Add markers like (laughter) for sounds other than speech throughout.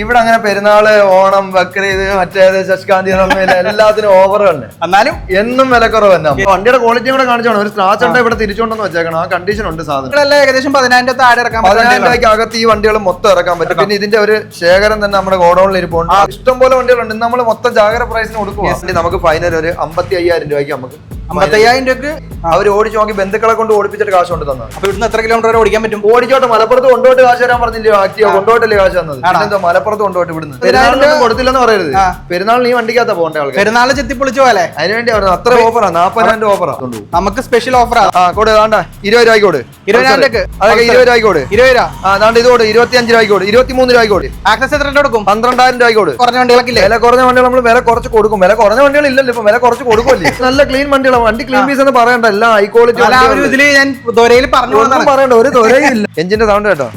ഇവിടെ അങ്ങനെ പെരുന്നാൾ ഓണം ബക്രീദ് മറ്റേത് ശശികാന്തി എല്ലാത്തിനും ഓവർ തന്നെ. എന്നാലും എന്നും വിലക്കുറവ് തന്നെ വണ്ടിയുടെ ക്വാളിറ്റി കൂടെ കാണിച്ചോണം. ഒരു സ്ക്രാച്ച് ഉണ്ട് ഇവിടെ തിരിച്ചുകൊണ്ടെന്ന് വെച്ചേക്കണം. ആ കണ്ടീഷൻ ഉണ്ട് സാധനം. ഏകദേശം പതിനായിരം രൂപ താഴെ ഇറക്കാൻ പതിനായിരം രൂപയ്ക്ക് അകത്ത് ഈ വണ്ടികൾ മൊത്തം ഇറക്കാൻ പറ്റും. പിന്നെ ഇതിന്റെ ഒരു ശേഖരം തന്നെ നമ്മുടെ ഗോഡൌണിൽ ഇരിപ്പുണ്ട്. ഇഷ്ടം പോലെ വണ്ടികളുണ്ട്. നമ്മൾ മൊത്തം ജാഗ്രത പ്രൈസിന് കൊടുക്കുക നമുക്ക് ഫൈനൽ ഒരു അമ്പത്തി അയ്യായിരം രൂപയ്ക്ക് നമുക്ക് അമ്പത്തയ്യായിരം രൂപക്ക് അവർ ഓടിച്ചു നോക്കി ബന്ധുക്കളെ കൊണ്ട് ഓടിപ്പിച്ചിട്ട് കാശ് കൊണ്ട് തന്നത്. അപ്പൊ ഇവിടുന്ന് എത്ര കിലോമീറ്റർ വരെ ഓടിക്കാൻ പറ്റും ഓടിച്ചോട്ടെ മലപ്പുറത്ത് കൊണ്ടോട്ട് കാശ് തരാൻ പറഞ്ഞില്ലേ? ആക്ടിയോ കൊണ്ടോട്ടല്ലേ കാശ് തന്നത്? എന്തോ മലപ്പുറത്ത് കൊണ്ടോട്ട് ഇവിടുന്ന്. പെരുന്നാളിനൊന്നും കൊടുത്തില്ലെന്ന് പറയരുത്. പെരുന്നാൾ നീ ഈ വണ്ടിക്കകത്ത പോകേണ്ട ആൾക്ക് പെരുന്നാൾ ചെത്തിപ്പൊളിച്ച പോലെ. അതിനുവേണ്ടി പറഞ്ഞു അത്ര ഓഫറാ നാപ്പതിനായിരം രൂപ ഓഫറാ. നമുക്ക് സ്പെഷ്യൽ ഓഫറാ ആ. കോട് വേണ്ട ഇരുപത് രൂപയ്ക്ക് കോട് ഇരുപതിനായിരം രൂപയ്ക്ക് അതൊക്കെ ഇരുപത് രൂപയ്ക്ക് കോട് ഇരുപത് രൂപ. അതാണ്ട് ഇത് ഇരുപത്തി അഞ്ച് രൂപയ്ക്ക് ഇരുപത്തി മൂന്ന് രൂപയ്ക്ക് കോട് ആക്സസ് എത്ര കൊടുക്കും പന്ത്രണ്ടായിരം രൂപയ്ക്ക് കോട് കുറഞ്ഞ വണ്ടികളൊക്കെ വില കുറഞ്ഞ വണ്ടികൾ നമ്മൾ വില കുറച്ച് കൊടുക്കും. വില കുറഞ്ഞ വണ്ടികൾ ഇല്ലല്ലോ ഇപ്പൊ. വില കുറച്ച് കൊടുക്കുമല്ലേ (laughs) നല്ല ക്ലീൻ വണ്ടികളാണ് വണ്ടി ക്ലീൻ പീസ് എന്ന് പറയണ്ട എല്ലാം ഹൈ ക്വാളിറ്റി ഇതിൽ ഞാൻ ദോരയിൽ പറഞ്ഞു ഒന്നും പറയണ്ട ഒരു ദൊരയില്ല (laughs) എഞ്ചിന്റെ സൗണ്ട് കേട്ടോ.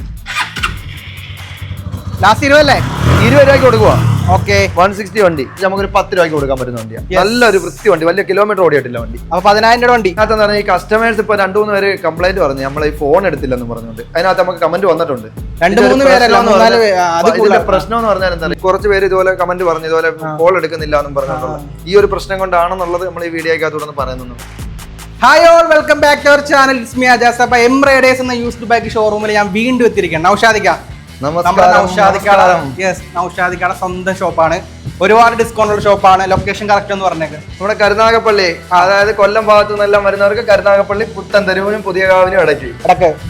ലാസ്റ്റ് ഇരുപതല്ലേ? ഇരുപത് രൂപയ്ക്ക് കൊടുക്കുക ഓക്കെ. വൺ സിക്സ്റ്റി വണ്ടി. നമുക്കൊരു പത്ത് രൂപയ്ക്ക് കൊടുക്കാൻ പറ്റുന്ന വണ്ടിയാണ് നല്ലൊരു വൃത്തി വണ്ടി വലിയ കിലോമീറ്റർ ഓടിയിട്ടില്ല വണ്ടി. അപ്പൊ പതിനായിരം രൂപ വണ്ടി. അതിനകത്ത് പറഞ്ഞാൽ ഈ കസ്റ്റമേഴ്സ് ഇപ്പൊ രണ്ടു മൂന്ന് പേര് കംപ്ലൈന്റ് പറഞ്ഞു. നമ്മൾ ഈ ഫോൺ എടുത്തില്ലെന്ന് പറഞ്ഞുകൊണ്ട്. അതിനകത്ത് നമുക്ക് കമന്റ് വന്നിട്ടുണ്ട്. രണ്ട് മൂന്ന് പ്രശ്നം എന്ന് പറഞ്ഞാൽ- പേ- ആ, അത് ഇതിന്റെ കൂടുതലാണ്. പ്രശ്നം എന്ന് പറഞ്ഞാൽ എന്താ കുറച്ച് പേര് ഇതുപോലെ കമന്റ് പറഞ്ഞു ഇതുപോലെ കോൾ എടുക്കുന്നില്ല എന്നും പറഞ്ഞിട്ടുള്ളത് ഈ ഒരു പ്രശ്നം കൊണ്ടാണെന്നുള്ളത് നമ്മൾ ഈ വീഡിയോക്കകത്തൂടെ പറയുന്നു hi all welcome back to our channel Ismi Ajas അപ്പൊ എം റേഡേഴ്സ് എന്ന യൂസ്ഡ് ബൈക്ക് ഷോറൂമിൽ ഞാൻ വീണ്ടും എത്തിയിരിക്കുകയാണ്. നൗഷാദിക്ക നൗഷാദിക്കാടെ സ്വന്തം ഷോപ്പാണ് ഒരുപാട് ഡിസ്കൗണ്ട് ഉള്ള ഷോപ്പാണ് ലൊക്കേഷൻ കറക്റ്റ് എന്ന് പറഞ്ഞേക്ക്. നമ്മുടെ കരുനാഗപ്പള്ളി അതായത് കൊല്ലം ഭാഗത്തു നിന്നെല്ലാം വരുന്നവർക്ക് കരുനാഗപ്പള്ളി പുത്തൻ തെരുവിനും പുതിയ കാവിനും ഇടയ്ക്ക്.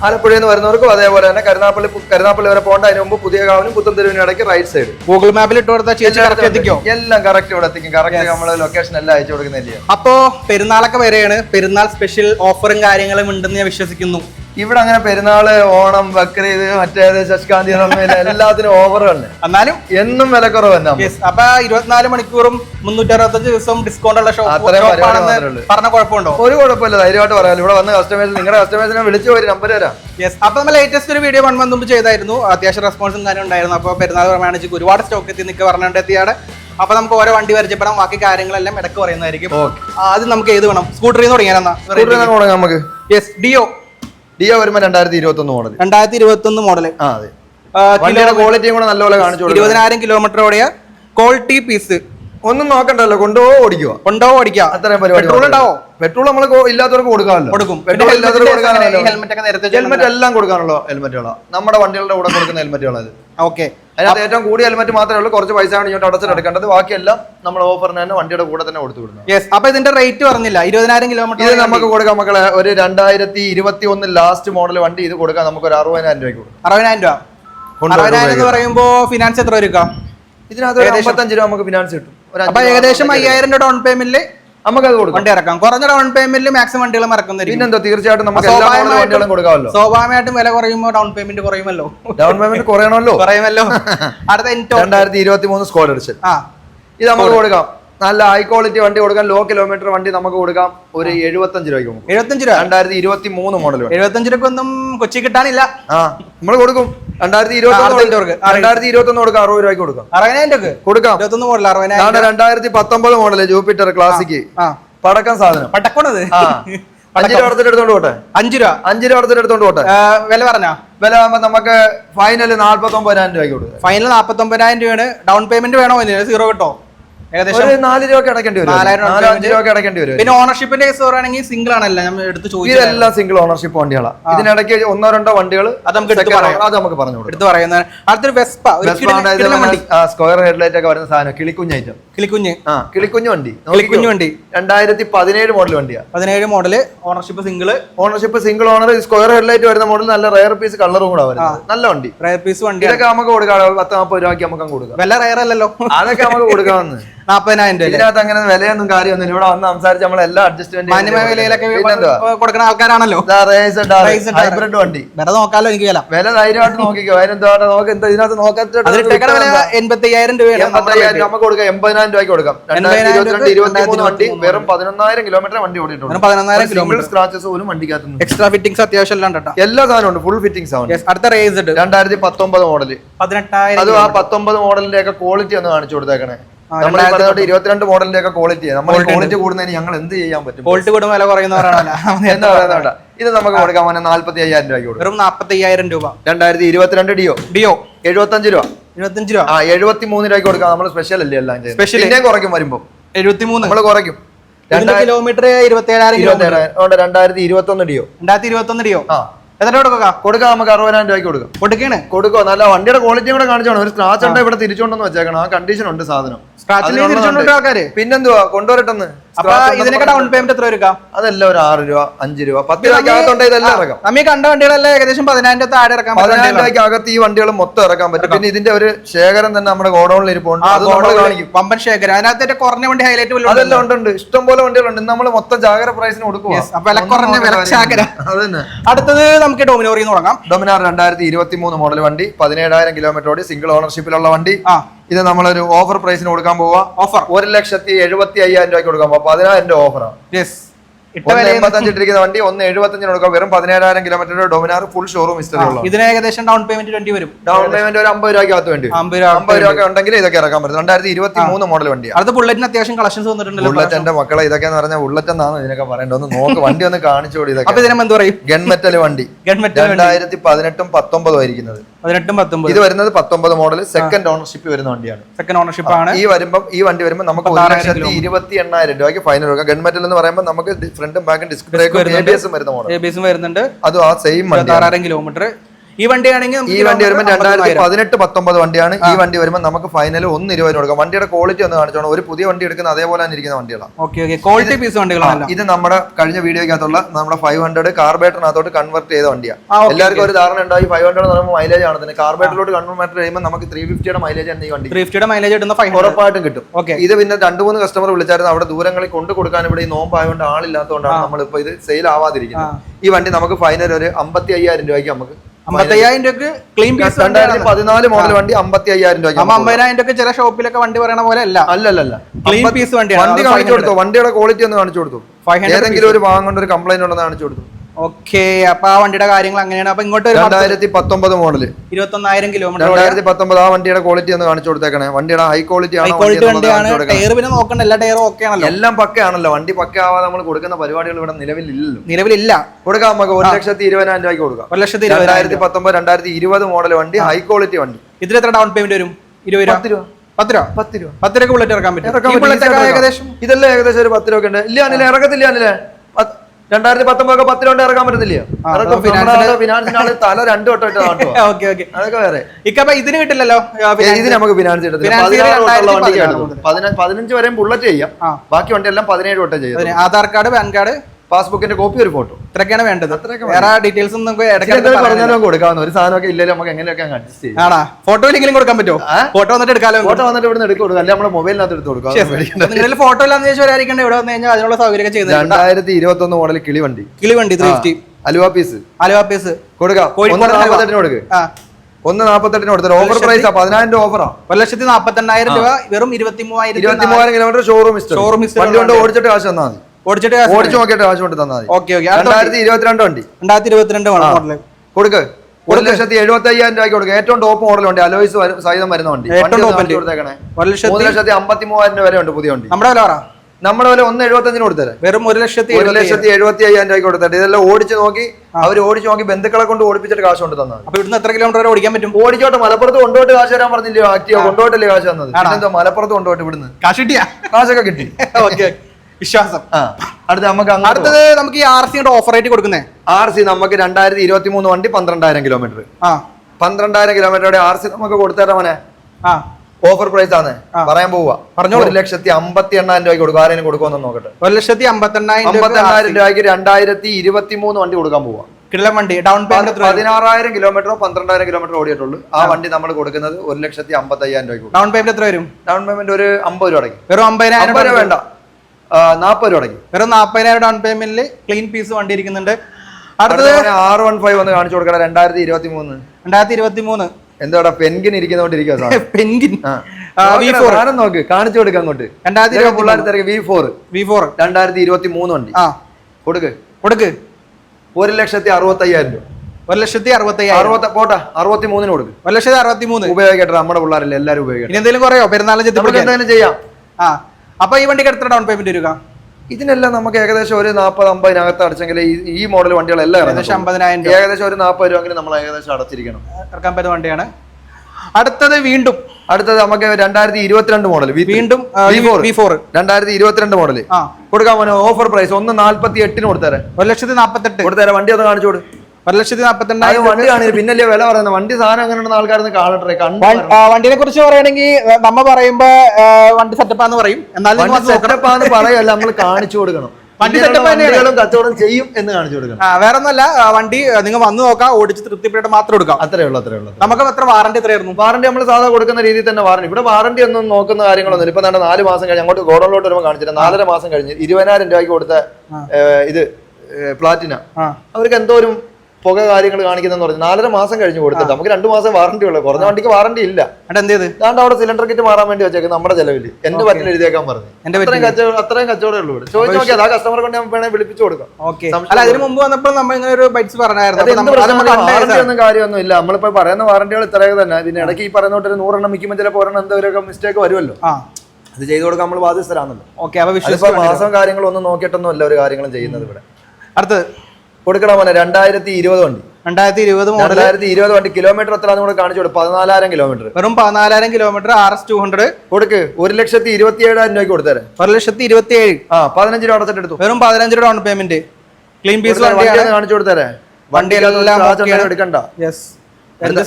ആലപ്പുഴയിൽ നിന്ന് വരുന്നവർക്കും അതേപോലെ തന്നെ കരുനാഗപ്പള്ളി കരുനാഗപ്പള്ളി വരെ പോകേണ്ട അതിന് മുമ്പ് പുതിയ കാവിനും പുത്തൻ തെരുവിനും ഇടയ്ക്ക് റൈറ്റ് സൈഡ് ഗൂഗിൾ മാപ്പിൽ ഇട്ട് കൊടുത്താൽ ചേച്ചി കറക്റ്റ് എത്തിക്കോ? എല്ലാം കറക്റ്റ് ഇവിടെ എത്തിക്കും. കറക്റ്റ് നമ്മൾ ലൊക്കേഷൻ എല്ലാം അയച്ചു കൊടുക്കുന്നില്ല അപ്പോ പെരുന്നാളൊക്കെ വരെയാണ്. പെരുന്നാൾ സ്പെഷ്യൽ ഓഫറും കാര്യങ്ങളും ഉണ്ടെന്ന് ഞാൻ വിശ്വസിക്കുന്നു. ഇവിടെ അങ്ങനെ പെരുന്നാൾ ഓണം ബക്രീദ് മറ്റേത് ശശികാന്തി എല്ലാത്തിനും തന്നെ. എന്നാലും എന്നും വിലക്കുറവ് അപ്പൊ ഇരുപത്തിനാല് മണിക്കൂറും മുന്നൂറ്റി അറുപത്തഞ്ച് ദിവസവും ഡിസ്കൗണ്ട് ഉള്ള ഷോപ്പ്. പറഞ്ഞ കുഴപ്പമുണ്ടോ? ഒരു കുഴപ്പമില്ല ധൈര്യമായിട്ട് പറയാം ഇവിടെ വന്ന കസ്റ്റമേഴ്സ് നിങ്ങളുടെ കസ്റ്റമേഴ്സിനെ വിളിച്ചു പോയി നമ്പർ തരാം. യെസ് അപ്പൊ നമ്മൾ ലേറ്റസ്റ്റ് ഒരു വീഡിയോ വൺ മന്ത് മുമ്പ് ചെയ്തായിരുന്നു. അത്യാവശ്യം റെസ്പോൺസും കാര്യം ഉണ്ടായിരുന്നു. അപ്പോൾ പെരുന്നാൾ പ്രമാണിച്ച് ഒരുപാട് സ്റ്റോക്ക് എത്തി നിൽക്കുക പറഞ്ഞിട്ടെത്തിയാണ് അപ്പൊ നമുക്ക് ഓരോ വണ്ടി പരിചയപ്പെടാം ബാക്കി കാര്യങ്ങളെല്ലാം ഇടയ്ക്ക് പറയുന്നതായിരിക്കും. ആദ്യം നമുക്ക് ഏത് വേണം? സ്കൂട്ടറിൽ നിന്ന് തുടങ്ങിയാലെന്നാ തുടങ്ങാം നമുക്ക്. യെസ് ഡിയോ ഡിയോ വരുമ്പോൾ രണ്ടായിരത്തി ഇരുപത്തി ഒന്ന് മോഡൽ രണ്ടായിരത്തി ഇരുപത്തി ഒന്ന് മോഡൽ ആ അതെ വണ്ടിയുടെ ക്വാളിറ്റിയും കൂടെ നല്ലപോലെ കാണിച്ചു ഇരുപതിനായിരം കിലോമീറ്റർ ഓടിയ ക്വാളിറ്റി പീസ് ഒന്നും നോക്കണ്ടല്ലോ കൊണ്ടോ ഓടിക്കുക കൊണ്ടോ ഓടിക്കാം അത്രയും പരിപാടി പെട്രോൾ ഉണ്ടാവോ? പെട്രോൾ നമ്മൾ ഇല്ലാത്തവർക്ക് കൊടുക്കാമല്ലോ. കൊടുക്കും. പെട്രോൾ ഇല്ലാത്തവർക്ക് കൊടുക്കാമല്ലോ. ഹെൽമെറ്റ് എല്ലാം കൊടുക്കാനുള്ള ഹെൽമെറ്റുകളാണ് നമ്മുടെ വണ്ടികളുടെ കൂടെ കൊടുക്കുന്ന ഹെൽമെറ്റുകളത് ഓക്കെ അതിനകത്ത് ഏറ്റവും കൂടിയ ഹെൽമെറ്റ് മാത്രമേ ഉള്ളൂ. കുറച്ച് പൈസ ആണ് ഇങ്ങോട്ട് അടച്ചിട്ടെടുക്കേണ്ടത് ബാക്കിയെല്ലാം നമ്മൾ ഓഫറിന് തന്നെ വണ്ടിയുടെ കൂടെ തന്നെ കൊടുത്തു വിടുന്നത് യെസ് അപ്പൊ ഇതിന്റെ റേറ്റ് പറഞ്ഞില്ല. ഇരുപതിനായിരം ഇത് കിലോമീറ്റർ നമുക്ക് കൊടുക്കാം മക്കളെ. ഒരു രണ്ടായിരത്തി ഇരുപത്തി ഒന്ന് ലാസ്റ്റ് മോഡൽ വണ്ടി ഇത് കൊടുക്കാം. നമുക്ക് ഒരു അറുപതിനായിരം രൂപയ്ക്ക് കൊടുക്കാം. അറുപതിനായിരം രൂപ. അറുപതിനായിരം എന്ന് പറയുമ്പോൾ ഫിനാൻസ് എത്ര വരും ഇതിനകത്ത് അമ്പത്തഞ്ച് രൂപ നമുക്ക് ഫിനാൻസ് കിട്ടും. അപ്പൊ ഏകദേശം അയ്യായിരം രൂപ ഡൗൺ പേയ്മെന്റിൽ നമുക്കത് കൊടുക്കാം. വണ്ടി ഇറക്കാം. കുറഞ്ഞ ഡൗൺ പേയ്മെന്റിൽ മാക്സിമം വണ്ടികൾ ഇറക്കുന്നതായിരിക്കും പിന്നെന്തോ തീർച്ചയായിട്ടും നമുക്ക് എല്ലാ വണ്ടികളും കൊടുക്കാമല്ലോ. സ്വാഭാവികമായിട്ടും വില കുറയുമ്പോൾ ഡൗൺ പേയ്മെന്റ് കുറയുമല്ലോ. Down payment കുറയണമല്ലോ. (laughs) കുറയുമല്ലോ. (laughs) അടുത്ത രണ്ടായിരത്തി ഇരുപത്തി മൂന്ന് സ്കോഡ് അടിച്ചത് ആ. ഇത് നമുക്ക് കൊടുക്കാം. നല്ല ഹൈ ക്വാളിറ്റി വണ്ടി കൊടുക്കാം ലോ കിലോമീറ്റർ വണ്ടി നമുക്ക് കൊടുക്കാം. ഒരു എഴുപത്തഞ്ച് രൂപയ്ക്ക് നമുക്ക് എഴുപത്തഞ്ച് രൂപ? രണ്ടായിരത്തി ഇരുപത്തി മൂന്ന് മോഡൽ എഴുപത്തഞ്ച് രൂപ ഒന്നും കൊച്ചി കിട്ടാനില്ല. ആ നമ്മൾ കൊടുക്കും. രണ്ടായിരത്തി ഇരുപത്തി അറുപത്തഞ്ച് പേർക്ക്. രണ്ടായിരത്തി ഇരുപത്തി ഒന്ന് കൊടുക്കാം അറുപത് രൂപയ്ക്ക് കൊടുക്കാം. അറുപതിനായിരം രൂപ കൊടുക്കാം. ഇരുപത്തൊന്ന് മോഡൽ അറുപതിനായിരം ഇതാണ് രണ്ടായിരത്തി പത്തൊമ്പത് മോഡൽ ജൂപ്പിറ്റർ ക്ലാസിക് ആ പടക്കം സാധനം. പടക്കണത്? അഞ്ചു രൂപ എടുത്തോണ്ട് പോട്ടെ? അഞ്ചു രൂപ. അഞ്ചു രൂപ എടുത്തോണ്ട് പോട്ടെ? വില പറഞ്ഞോ? വില നമുക്ക് ഫൈനൽ നാല്പത്തി ഒമ്പതിനായിരം രൂപയ്ക്ക് കൊടുക്കാം. ഫൈനൽ നാപ്പത്തി ഒമ്പതിനായിരം രൂപയാണ് ഡൗൺ പേയ്മെന്റ് വേണോ സീറോ കിട്ടോ? ഏകദേശം നാല് രൂപയ്ക്ക് അടക്കേണ്ടി വരും. നാലായിരം നാലോ അഞ്ച് രൂപയ്ക്ക് അടയ്ക്കേണ്ടി വരും. പിന്നെ ഓണർഷിപ്പിന്റെ കേസ് പറയുകയാണെങ്കിൽ സിംഗിൾ ആണല്ലോ? നമ്മൾ എടുത്ത് ചോദിച്ചത്. ഇതെല്ലാം സിംഗിൾ ഓണർഷിപ്പ് വണ്ടികളാണ് ഇതിനിടയ്ക്ക് ഒന്നോ രണ്ടോ വണ്ടികൾ അത് നമുക്ക് എടുത്ത് പറയാം. അത് നമുക്ക് പറഞ്ഞു എടുത്ത് പറയുന്നത് അടുത്തൊരു വെസ്പ സ്ക്വയർ ഹെഡ്ലൈറ്റ് ഒക്കെ വരുന്ന സാധനം കിളിക്കുഞ്ഞ് ഐറ്റം കിളിക്കുഞ്ഞ്. ആ കിളിക്കുഞ്ഞ് വണ്ടി. കിളിക്കുഞ്ഞ് വണ്ടി. രണ്ടായിരത്തി പതിനേഴ് മോഡൽ വണ്ടിയാ. പതിനേഴ് model ownership single ownership single owner square headlight വരുന്ന മോഡൽ നല്ല റയർ പീസ് കളറും കൂടെ വരുന്നത്. നല്ല വണ്ടി. റയർ പീസ് വണ്ടി ഇതൊക്കെ നമുക്ക് കൊടുക്കാം. പത്ത് നാൽപ്പത് രൂപയ്ക്ക് നമുക്ക് കൊടുക്കാം. വില റയർ അല്ലല്ലോ. അതൊക്കെ നമുക്ക് കൊടുക്കാമെന്ന് നാപ്പതിനായിരം രൂപ ഇതിനകത്ത് അങ്ങനെ വിലയൊന്നും കാര്യമൊന്നും ഇവിടെ വന്ന് സംസാരിച്ച് നമ്മൾ എല്ലാ അഡ്ജസ്റ്റ്മെന്റ് മാന്യമായ വിലയിലൊക്കെ കൊടുക്കുന്ന ആൾക്കാരാണല്ലോ. ഹൈബ്രിഡ് വണ്ടി. വില നോക്കാലോ എനിക്ക് വില. വില ധൈര്യമായിട്ട് നോക്കിക്കോ. അതിനെന്താ നോക്ക് എന്താ ഇതിനകത്ത് നോക്കാത്ത എൺപത്തി അയ്യായിരം രൂപയാണ് എൺപത്തയ്യായിരം നമുക്ക് കൊടുക്കാം. എൺപതിനായിരം രൂപയ്ക്ക് കൊടുക്കാം. രണ്ടായിരത്തി ഇരുപത്തിരണ്ട് ഇരുപത്തി മൂന്ന് വണ്ടി. വെറും പതിനൊന്നായിരം കിലോമീറ്റർ വണ്ടി ഓടിയിട്ടുണ്ട്. പതിനൊന്നായിരം കിലോമീറ്റർ സ്ക്രാച്ചസ് പോലും വണ്ടിക്കകത്ത് എക്സ്ട്രാ ഫിറ്റിംഗ്സ് അത്യാവശ്യം എല്ലാം കേട്ടോ. എല്ലാ സാധനവും ഉണ്ട്. ഫുൾ ഫിറ്റിംഗ്സ് ആണ് അടുത്ത റേസ് ഉണ്ട് രണ്ടായിരത്തി പത്തൊമ്പത് മോഡൽ പതിനെട്ടായിരം അത് ആ പത്തൊമ്പത് മോഡലിന്റെ ഒക്കെ ക്വാളിറ്റി ഒന്ന് കാണിച്ചു കൊടുത്തേക്കണേ. പറഞ്ഞോട്ട് ഇരുപത്തിരണ്ട് മോഡലിന്റെ ഒക്കെ ക്വാളിറ്റി നമ്മൾ ക്വാളിറ്റി കൂടുന്നതിന് ഞങ്ങൾ എന്ത് ചെയ്യാൻ പറ്റും? വോൾട്ട് കൂടും വില (laughs) പറയുന്നത് ഇത് നമുക്ക് കൊടുക്കാൻ പോകുന്ന നാല്പത്തി അയ്യായിരം രൂപയ്ക്ക് കൊടുക്കും. വെറും നാപ്പത്തി അയ്യായിരം രൂപ. രണ്ടായിരത്തി ഇരുപത്തിരണ്ട് ഡിയോ? ഡിയോ. എഴുപത്തഞ്ച് രൂപ. ഇരുപത്തഞ്ച് രൂപ? ആ എഴുപത്തി മൂന്ന് രൂപയ്ക്ക് കൊടുക്കാം. നമ്മൾ സ്പെഷ്യൽ അല്ലേ എല്ലാം സ്പെഷ്യൽ. പിന്നെയും കുറയ്ക്കും വരുമ്പോ. എഴുപത്തി മൂന്ന് നമ്മൾ കുറയ്ക്കും കിലോമീറ്റർ ഇരുപത്തി ഏഴായിരം രണ്ടായിരത്തി ഇരുപത്തി ഒന്ന് ഡിയോ? രണ്ടായിരത്തി ഇരുപത്തി ഒന്ന് ഡിയോ? ആ. എത്ര കൊടുക്കുക കൊടുക്കാം? നമുക്ക് അറുപതിനായിരം രൂപയ്ക്ക് കൊടുക്കാം. കൊടുക്കണേ? കൊടുക്കോ നല്ല വണ്ടിയുടെ ക്വാളിറ്റി കൂടെ കാണിച്ചോണം. ഒരു സ്ക്രാച്ച് ഉണ്ട് ഇവിടെ തിരിച്ചുകൊണ്ടെന്ന് വെച്ചേക്കണം? ആ കണ്ടീഷൻ ഉണ്ട് സാധനം. തിരിച്ചുകൊണ്ടിട്ട് ആൾക്കാര്. പിന്നെന്തുവാ? കൊണ്ടുവരട്ടെന്ന്. അപ്പൊ ഇതിനൊക്കെ ഡൗൺ പേയ്മെന്റ് എത്ര എടുക്കാം അതെല്ലാം ഒരു ആറ് രൂപ അഞ്ച് രൂപ. പത്ത് ഇതെല്ലാം ഇറക്കാം കണ്ട വണ്ടികളെല്ലാം ഏകദേശം പതിനായിരം താഴെ പതിനായിരം. രൂപയ്ക്ക് അകത്ത് ഈ വണ്ടികൾ മൊത്തം ഇറക്കാൻ പറ്റും. പിന്നെ ഇതിന്റെ ഒരു ശേഖരം തന്നെ നമ്മുടെ ഗോഡൌണിൽ ഇരിപ്പുണ്ട്. അത് നമ്മൾ കാണിക്കും. പമ്പൻ ശേഖരം. അതിനകത്ത് കുറഞ്ഞ വണ്ടി ഹൈലൈറ്റ്? അതെല്ലാം ഉണ്ട് ഇഷ്ടം പോലെ വണ്ടികളുണ്ട്. നമ്മൾ മൊത്തം ജാഗര പ്രൈസിന് കൊടുക്കുക വില കുറഞ്ഞ വില അടുത്തത് നമുക്ക് ഡൊമിനോറിന്ന് തുടങ്ങാം. ഡൊമിനാർ രണ്ടായിരത്തി ഇരുപത്തി മൂന്ന് മോഡൽ വണ്ടി പതിനേഴായിരം കിലോമീറ്റർ ഓടി സിംഗിൾ ഓണർഷിപ്പിലുള്ള വണ്ടി. ഇത് നമ്മളൊരു ഓഫർ പ്രൈസിന് കൊടുക്കാൻ പോവാ. ഓഫർ ഒരു ലക്ഷത്തി എഴുപത്തി അയ്യായിരം രൂപയ്ക്ക് കൊടുക്കാൻ പോവാ. പതിനായിരം രൂപ ഓഫറാണ് യെസ് ഒന്ന് വില എൺപത്തഞ്ച് ഇട്ടിരിക്കുന്ന വണ്ടി ഒന്ന് എഴുപത്തഞ്ചിന് കൊടുക്കാം വെറും പതിനേഴായിരം kilometre Dominar full showroom history ഇതിന് ഏകദേശം ഡൗൺ പേയ്മെന്റ് ട്വന്റി വരും. ഡൗൺ പേയ്മെന്റ് ഒരു അമ്പത് രൂപയ്ക്ക് അകത്ത് വേണ്ടി. അമ്പത് രൂപ ഉണ്ടെങ്കിൽ ഇതൊക്കെ ഇറക്കാൻ പറ്റും. രണ്ടായിരത്തി ഇരുപത്തി മൂന്ന് മോഡൽ വണ്ടിയാണ് അടുത്ത ബുള്ളറ്റിന് അത്യാവശ്യം കളക്ഷൻസ് വന്നിട്ടുണ്ടല്ലോ ബുള്ളറ്റിന്റെ മക്കളെ ഇതൊക്കെ എന്ന് പറഞ്ഞാൽ ബുള്ളറ്റ് എന്നാണ് ഇതിനൊക്കെ പറയേണ്ടത്. ഒന്ന് നോക്ക് വണ്ടി ഒന്ന് കാണിച്ചോടി ഇതൊക്കെ. പറയും? ഗൺമെറ്റൽ വണ്ടി. രണ്ടായിരത്തി പതിനെട്ടും പത്തൊമ്പതും ആയിരിക്കുന്നത്. പതിനെട്ടും പത്തൊമ്പത്. ഇത് വരുന്നത് പത്തൊമ്പത് മോഡൽ സെക്കൻഡ് ഓണർഷിപ്പ് വരുന്ന വണ്ടിയാണ്. സെക്കൻഡ് ഓണർഷിപ്പ് ആണ്. ഈ വരുമ്പോൾ ഈ വണ്ടി വരുമ്പോൾ നമുക്ക് ഒരു ലക്ഷത്തി ഇരുപത്തി എണ്ണായിരം രൂപയ്ക്ക് ഫൈനൽ കൊടുക്കാം. ഗൺമെറ്റൽ എന്ന് പറയുമ്പോൾ നമുക്ക് ഫ്രണ്ടും ബാക്കും ഡിസ്ക് ബ്രേക്കും എബിഎസും വരുന്ന മോഡൽ എബിഎസും വരുന്നുണ്ട്. അതും ആ സെയിം ആറായിരം കിലോമീറ്റർ ഈ വണ്ടി ആണെങ്കിൽ ഈ വണ്ടി വരുമ്പോൾ രണ്ടായിരത്തി പതിനെട്ട് പത്തൊമ്പത് വണ്ടിയാണ്. ഈ വണ്ടി വരുമ്പോൾ നമുക്ക് ഫൈനൽ ഒന്ന് ഇരുപതിന് കൊടുക്കാം. വണ്ടിയുടെ ക്വാളിറ്റി ഒന്ന് കാണിച്ചോണം. ഒരു പുതിയ വണ്ടി എടുക്കുന്ന അതേപോലെ തന്നെ ഇരിക്കുന്ന വണ്ടികളാണ്. ഓക്കെ ഓക്കെ ക്വാളിറ്റി പീസ് വണ്ടികളാണ് ഇത് നമ്മുടെ കഴിഞ്ഞ വീഡിയോക്കകത്തുള്ള നമ്മുടെ ഫൈവ് ഹൺഡ്രഡ് കാർബേറ്ററിനകത്തോട്ട് കൺവെർട്ട് ചെയ്ത വണ്ടിയാണ് എല്ലാവർക്കും ഒരു ധാരണ ഉണ്ടായി ഫൈവ് ഹൺഡ്രഡ് എന്ന് പറയുമ്പോൾ മൈലേജ് ആണ്. തന്നെ കാർബേറ്ററിലോട്ട് കൺവെർട്ട് ചെയ്യുമ്പോൾ നമുക്ക് ത്രീ ഫിഫ്റ്റിയുടെ മൈലേജ് ആണ് ഈ വണ്ടി. ത്രീ ഫിഫ്റ്റിയുടെ മൈലേജ് ഫൈവ് ഉറപ്പായിട്ടും കിട്ടും. ഓക്കെ ഇത് പിന്നെ രണ്ട് മൂന്ന് കസ്റ്റമർ വിളിച്ചായിരുന്നു. അവിടെ ദൂരങ്ങളിൽ കൊണ്ടു കൊടുക്കാൻ ഇവിടെ ഈ നോമ്പായതുകൊണ്ട് ആളില്ലാത്തതുകൊണ്ടാണ് നമ്മളിപ്പോ ഇത് സെയിൽ ആവാതിരിക്കുന്നത്. ഈ വണ്ടി നമുക്ക് ഫൈനൽ ഒരു അമ്പത്തി അയ്യായിരം രൂപയ്ക്ക് നമുക്ക് അമ്പത്തയ്യായിരം രൂപക്ക് ക്ലീൻ പീസ് രണ്ടായിരത്തി പതിനാല് മോഡൽ വണ്ടി അമ്പത്തി അയ്യായിരം രൂപ അമ്മ അമ്പതിനായിരം രൂപ ചില ഷോപ്പിലൊക്കെ വണ്ടി പറയണ പോലെ അല്ല. അല്ലല്ല ക്ലീൻ പീസ് വണ്ടി വണ്ടി കാണിച്ചു കൊടുത്തു. വണ്ടിയുടെ ക്വാളിറ്റി ഒന്ന് കാണിച്ചു കൊടുത്തു. ഏതെങ്കിലും ഒരു ഭാഗം കൊണ്ട് ഒരു കംപ്ലൈന്റ് ഉണ്ടെന്ന് കാണിച്ചു കൊടുത്തു. ഓക്കെ അപ്പൊ ആ വണ്ടിയുടെ കാര്യങ്ങൾ അങ്ങനെയാണ്. അപ്പൊ ഇങ്ങോട്ട് രണ്ടായിരത്തി പത്തൊമ്പത് മോഡൽ ഇരുപത്തൊന്നായിരം കിലോമീറ്റർ രണ്ടായിരത്തി പത്തൊമ്പത് ആ വണ്ടിയുടെ ക്വാളിറ്റി ഒന്ന് കാണിച്ചു കൊടുത്തേക്കണേ. വണ്ടിയുടെ ഹൈ ക്വാളിറ്റി ആണ് ആണോ ക്വാളിറ്റി വണ്ടിയാണ്. ടയർ പിന്നെ നോക്കണ്ട എല്ലാ ടയറും ഓക്കെ ആണല്ലോ. എല്ലാം പക്കയാണല്ലോ വണ്ടി പക്കയാവാതെ നമ്മൾ കൊടുക്കുന്ന പരിപാടികൾ ഇവിടെ നിലവിലില്ലല്ലോ. നിലവിലില്ല. കൊടുക്കാം നമുക്ക്. ഒരു ലക്ഷത്തി ഇരുപതിനായിരം രൂപയ്ക്ക് കൊടുക്കാം. ഒരു ലക്ഷത്തി രണ്ടായിരത്തി പത്തൊമ്പത് രണ്ടായിരത്തി ഇരുപത് മോഡൽ വണ്ടി ഹൈ ക്വാളിറ്റി വണ്ടി. ഇതിൽ എത്ര ഡൗൺ പേയ്മെന്റ് വരും? ഇരുപത് രൂപ? പത്ത് രൂപ. പത്ത് രൂപ? പത്ത് രൂപ. ബുള്ളറ്റ് ഇറക്കാൻ പറ്റും. ഏകദേശം. ഇതെല്ലാം ഏകദേശം ഒരു പത്ത് രൂപ ഉണ്ട്. ഇല്ല അനിലെ ഇറക്കത്തില്ല അനിലെ രണ്ടായിരത്തി പത്തൊമ്പതൊക്കെ പത്തിലോണ്ട് ഇറങ്ങാൻ ഇറക്കാൻ പറ്റത്തില്ല അതൊക്കെ ഫിനാൻസിനാൾ തല രണ്ടു വട്ടം ഇട്ട് (laughs) കാട്ടുക ഓക്കെ ഓക്കെ. അതൊക്കെ വേറെ. ഇക്കപ്പ ഇതിന് കിട്ടില്ലല്ലോ? ഇതിന് നമുക്ക് ഫിനാൻസ് കിട്ടത്തില്ല. പതിനഞ്ച് വരെയും ബുള്ളറ്റ് ചെയ്യാം. ബാക്കി വണ്ടി എല്ലാം പതിനേഴ് വട്ടം ചെയ്യാം. ആധാർ കാർഡ് പാൻ കാർഡ് പാസ്ബുക്കിന്റെ കോപ്പി ഒരു ഫോട്ടോ. ഇത്രയൊക്കെയാണ് വേണ്ടത്. വേറെ ഡീറ്റെയിൽസ് നമുക്ക് ഇടയ്ക്ക് പറഞ്ഞാലും കൊടുക്കാവുന്ന ഒരു സാധനമൊക്കെ ഇല്ലെങ്കിലും നമുക്ക് എങ്ങനെയൊക്കെ അഡ്ജസ്റ്റ് ചെയ്യാം. ആണാ? ഫോട്ടോയിലെങ്കിലും കൊടുക്കാൻ പറ്റുമോ? ഫോട്ടോ വന്നിട്ട് എടുക്കാലോ ഫോട്ടോ വന്നിട്ട് ഇവിടെ എടുത്ത് കൊടുക്കാം. അല്ലെങ്കിൽ നമ്മുടെ മൊബൈലിനകത്ത് എടുത്ത് കൊടുക്കാം. നിങ്ങളിൽ ഫോട്ടോ ഇല്ലാന്ന് ചോദിച്ചാൽ വരാതിരിക്കണ്ട ഇവിടെ വന്നു കഴിഞ്ഞാൽ അതിനുള്ള സൗകര്യം ചെയ്ത്. രണ്ടായിരത്തി ഇരുപത്തി ഒന്ന് മോഡൽ കിളിവണ്ടി. കിളിവണ്ടി കിളി വണ്ടി ത്രീ ഫിഫ്റ്റി അലുവ പീസ് അലുവ. പീസ് കൊടുക്കാം. കോഴിക്കോട് ഒന്ന് നാപ്പത്തെട്ടിന് കൊടുത്തത് ഓഫർ പ്രൈസ് പതിനായിരം രൂപ ഓഫറാ ഒരു ലക്ഷത്തി നാപ്പത്തെണ്ണായിരം രൂപ വെറും ഇരുപത്തി മൂവായിരത്തി ഇരുപത്തി മൂവായിരം കിലോമീറ്റർ ഷോറൂം ഷോറൂം വണ്ടി കൊണ്ട് ഓടിച്ചിട്ട് കാശ് തന്നാൽ മതി. ഓടിച്ചിട്ട് ഓടിച്ചു നോക്കിയിട്ട് കാശ് കൊണ്ട് തന്നാൽ ഓക്കെ ഓക്കെ. രണ്ടായിരത്തി ഇരുപത്തിരണ്ട് വണ്ടി. രണ്ടായിരത്തി ഇരുപത്തിരണ്ട് മോഡൽ. കൊടുക്ക്. ഒരു ലക്ഷത്തി എഴുപത്തി അയ്യായിരം രൂപയ്ക്ക് കൊടുക്കുക ഏറ്റവും ടോപ്പ് മോഡൽ ഉണ്ട് അലോയ്സ് സഹിതം വരുന്ന വണ്ടി. ഏറ്റവും ഉണ്ട്. കൊടുത്തേക്കണേ. ഒരു ലക്ഷത്തി ലക്ഷത്തി അമ്പത്തി മൂവായിരം രൂപ വരെ ഉണ്ട് പുതിയ വണ്ടി. നമ്മുടെ വില നമ്മുടെ വില ഒന്ന് എഴുപത്തഞ്ചിന് കൊടുത്തത് വെറും ഒരു ലക്ഷത്തി ഒരു ലക്ഷത്തി എഴുപത്തി അയ്യായിരം രൂപയ്ക്ക് കൊടുത്തിട്ട് ഇതെല്ലാം ഓടിച്ച് നോക്കി അവർ ഓടിച്ച് നോക്കി ബന്ധുക്കളെ കൊണ്ട് ഓടിപ്പിച്ചിട്ട് കാശ് കൊണ്ട് തന്നത് അപ്പൊ ഇവിടുന്ന് എത്ര കിലോമീറ്റർ വരെ ഓടിക്കാൻ പറ്റും? ഓടിച്ചോട്ടെ. മലപ്പുറത്ത് കൊണ്ടോട്ട് കാശ് തരാൻ പറഞ്ഞില്ലേ? ആക്റ്റീവ് കൊണ്ടുപോയിട്ടല്ലേ കാശ് തന്നത്? പിന്നെന്താ മലപ്പുറത്ത് കൊണ്ടോട്ട് ഇവിടുന്ന്? കാശ് കിട്ടിയാ? കാശൊക്കെ കിട്ടി. (laughs) ഓക്കെ. വിശ്വാസം. അടുത്ത നമുക്ക് അടുത്തത് നമുക്ക് ഈ ആർ സിയുടെ ഓഫർ റേറ്റ് കൊടുക്കുന്നേ? ആർ സി നമുക്ക് രണ്ടായിരത്തി ഇരുപത്തി മൂന്ന് വണ്ടി പന്ത്രണ്ടായിരം കിലോമീറ്റർ ആ. പന്ത്രണ്ടായിരം കിലോമീറ്ററുടെ ആർ സി നമുക്ക് കൊടുത്തേരാ മോനെ. ആ. ഓഫർ പ്രൈസ് ആണ്. പറയാൻ പോവുക. പറഞ്ഞു ഒരു ലക്ഷത്തി അമ്പത്തി എണ്ണായിരം രൂപയ്ക്ക് കൊടുക്കും. ആരെങ്കിലും കൊടുക്കുമെന്ന് നോക്കട്ടെ. ഒരു ലക്ഷത്തി അമ്പത്തെണ്ണായിരം അമ്പത്തി എണ്ണായിരം രൂപയ്ക്ക് രണ്ടായിരത്തി ഇരുപത്തി മൂന്ന് വണ്ടി കൊടുക്കാൻ പോവുക. കിടലം വണ്ടി. ഡൗൺ പേയ്മെന്റ് പതിനാറായിരം കിലോമീറ്ററോ പന്ത്രണ്ടായിരം കിലോമീറ്റർ ഓടിയിട്ടുള്ളൂ. ആ വണ്ടി നമ്മൾ കൊടുക്കുന്നത് ഒരു ലക്ഷത്തി അമ്പത്തി അയ്യായിരം രൂപയ്ക്ക് ഡൗൺ പേയ്മെന്റ് എത്ര വരും? ഡൗൺ പേയ്മെന്റ് ഒരു അമ്പത് രൂപ അടയ്ക്കും. വെറും അമ്പതിനായിരം രൂപ വേണ്ട. നാൽപ്പത് രൂപ അടയ്ക്കും വെറും നാപ്പതിനായിരം ഡൗൺ പേയ്മെന്റിൽ ക്ലീൻ പീസ് വണ്ടി ഇരിക്കുന്നുണ്ട് അടുത്തത് ആർ വൺ ഫൈവ് ഒന്ന് കാണിച്ചു കൊടുക്കണം രണ്ടായിരത്തി ഇരുപത്തി മൂന്ന് രണ്ടായിരത്തി ഇരുപത്തി മൂന്ന് എന്താടാ പെൻഗിൻ ഇരിക്കുന്നോണ്ടിരിക്കുക പെൻഗിൻ സാധനം നോക്ക് കാണിച്ചു കൊടുക്കാം അങ്ങോട്ട്. രണ്ടായിരത്തി പിള്ളേർ വി ഫോർ വി ഫോർ രണ്ടായിരത്തി ഇരുപത്തി മൂന്ന് വണ്ടി. ആ. കൊടുക്ക്. കൊടുക്ക്. ഒരു ലക്ഷത്തി അറുപത്തി അയ്യായിരം രൂപ. ഒരു ലക്ഷത്തി അറുപത്തി അറുപത്തി പോട്ടെ അറുപത്തി മൂന്നിന് കൊടുക്ക്. ഒരു ലക്ഷത്തി അറുപത്തി മൂന്ന് ഉപയോഗിക്കട്ടെ നമ്മുടെ പിള്ളേരല്ലേ എല്ലാവരും ഉപയോഗിക്കും എന്തെങ്കിലും കുറയോ? പെരുന്നാളും ചെയ്യാം. ആ. അപ്പൊ ഈ വണ്ടിക്ക് എത്ര ഡൗൺ പേയ്മെന്റ് വരിക? ഇതിനെല്ലാം നമുക്ക് ഏകദേശം ഒരു നാൽപ്പത് അമ്പതിനകത്ത് അടച്ചെങ്കിൽ ഈ- മോഡൽ വണ്ടികളെല്ലാം ഏകദേശം. അമ്പതിനായിരം ഏകദേശം ഒരു നാൽപ്പത് രൂപ നമ്മൾ ഏകദേശം അടച്ചിരിക്കണം. ഇറക്കാൻ പറ്റുന്ന വണ്ടിയാണ്. അടുത്തത് വീണ്ടും. അടുത്തത് നമുക്ക് രണ്ടായിരത്തി ഇരുപത്തിരണ്ട് മോഡൽ വീണ്ടും രണ്ടായിരത്തി ഇരുപത്തിരണ്ട് മോഡൽ കൊടുക്കാൻ ഓഫർ പ്രൈസ് ഒന്ന് നാല്പത്തി എട്ടിന് കൊടുത്തേരെ. ഒരു ലക്ഷത്തി നാൽപ്പത്തെട്ട് കൊടുത്തേരെ വണ്ടി ഒന്ന് കാണിച്ചു കൊടു. ഒരു ലക്ഷത്തി വണ്ടി കാണില്ല പിന്നല്ലേ വില പറയുന്നത്? വണ്ടി സാധനം അങ്ങനെ ആൾക്കാരൊന്ന് കാണട്ടെ കണ്ടു വണ്ടിനെ കുറിച്ച് പറയുകയാണെങ്കിൽ നമ്മ പറയുമ്പോ വണ്ടി സെറ്റപ്പാന്ന് പറയും. എന്നാലും നിങ്ങൾ വണ്ടി വന്ന് നോക്കണം. സെറ്റപ്പ് ആണെന്ന് പറയല്ല നമ്മൾ കാണിച്ചു കൊടുക്കണം. (laughs) വണ്ടി സെറ്റപ്പ് തന്നെയാണ്. കച്ചവടം ചെയ്യും എന്ന് കാണിച്ചു കൊടുക്കണം. വേറെ ഒന്നല്ല വണ്ടി നിങ്ങൾ വന്നു നോക്കാം ഓടിച്ച് തൃപ്തിപ്പെട്ട് മാത്രം എടുക്കാം. അത്രേ ഉള്ളൂ അത്രേ ഉള്ളൂ. നമുക്ക് എത്ര വാറണ്ടി എത്രയായിരുന്നു? വാറണ്ടി നമ്മൾ സാധാരണ കൊടുക്കുന്ന രീതിയിൽ തന്നെ വാറണ്ടി ഇവിടെ വാറണ്ടി ഒന്നും നോക്കുന്ന കാര്യങ്ങളൊന്നും ഇപ്പൊ തന്നെ നാല് മാസം കഴിഞ്ഞ് അങ്ങോട്ട് ഗോഡൗണിലോട്ട് വരുമ്പോൾ കാണിച്ചിട്ട് നാലര മാസം കഴിഞ്ഞ് ഇരുപതിനായിരം രൂപയ്ക്ക് കൊടുത്ത ഇത് പ്ലാറ്റിന. അവർക്ക് എന്തോരും പുക കാര്യങ്ങൾ കാണിക്കുന്നെന്ന് പറഞ്ഞു നാലര മാസം കഴിഞ്ഞ് കൊടുത്തിട്ട് നമുക്ക് രണ്ട് മാസം വാറണ്ടി ഉള്ളു. കുറഞ്ഞ വണ്ടിക്ക് വാറണ്ടി ഇല്ല. അതാണ്ട് അവിടെ സിലിണ്ടർ കിറ്റ് മാറാൻ വേണ്ടി വെച്ചേക്കും നമ്മുടെ ചെലവിൽ എന്റെ പറ്റിൽ എഴുതിയേക്കാൻ പറഞ്ഞു. അത്രയും കച്ചവടം അത്രയും കച്ചവടമേ ഉള്ളൂ ചോദിച്ചു നോക്കിയാൽ ആ കസ്റ്റമർ കൊണ്ട് ഞാൻ വേണേ വിളിപ്പിച്ചു കൊടുക്കാം. അല്ല അതിന് മുമ്പ് വന്നപ്പോൾ നമ്മൾ ഇങ്ങനെ ഒരു ബൈറ്റ്സ് പറഞ്ഞായിരുന്നു. കാര്യമൊന്നും ഇല്ല. നമ്മളിപ്പോ പറയുന്ന വാറണ്ടികൾ ഇത്രയൊക്കെ തന്നെ. പിന്നെ ഇടയ്ക്ക് ഈ പറയുന്ന തൊട്ട് നൂറെണ്ണം മിക്കുമ്പോൾ ചിലപ്പോൾ ഒരെണ്ണം എന്തെങ്കിലുമൊക്കെ മിസ്റ്റേക്ക് വരുമല്ലോ. അത് ചെയ്തു കൊടുക്കാൻ നമ്മൾ ബാധ്യസ്ഥരാണല്ലോ. ഓക്കെ അപ്പൊ മാസം കാര്യങ്ങളൊന്നും നോക്കിയിട്ടൊന്നും അല്ല ഒരു കാര്യങ്ങളും ചെയ്യുന്നത് ഇവിടെ. അടുത്തത്. കൊടുക്കണം മോനെ രണ്ടായിരത്തി ഇരുപത് വണ്ടി. രണ്ടായിരത്തി ഇരുപത് മോഡൽ രണ്ടായിരത്തി ഇരുപത് വണ്ടി. കിലോമീറ്റർ എത്രയാണെന്ന് കൂടെ കാണിച്ചു കൊടുക്കും പതിനാലായിരം കിലോമീറ്റർ വെറും പതിനാലായിരം kilometre R S two hundred കൊടുക്ക്. ഒരു ലക്ഷത്തി ഇരുപത്തി ഏഴായിരം രൂപയ്ക്ക് കൊടുത്തേരെ. ഒരു ലക്ഷത്തി ഇരുപത്തി ഏഴ് ആ പതിനഞ്ച് രൂപ അടച്ചിട്ട് എടുത്തു. വെറും പതിനഞ്ച് രൂപ ഡൗൺ പേയ്മെന്റ് ക്ലീൻ പീസ് കാണിച്ചു കൊടുത്തേരെ. വണ്ടി വണ്ടി എല്ലാം സ്ക്രാച്ച് okay എടുക്കണ്ട. യെസ്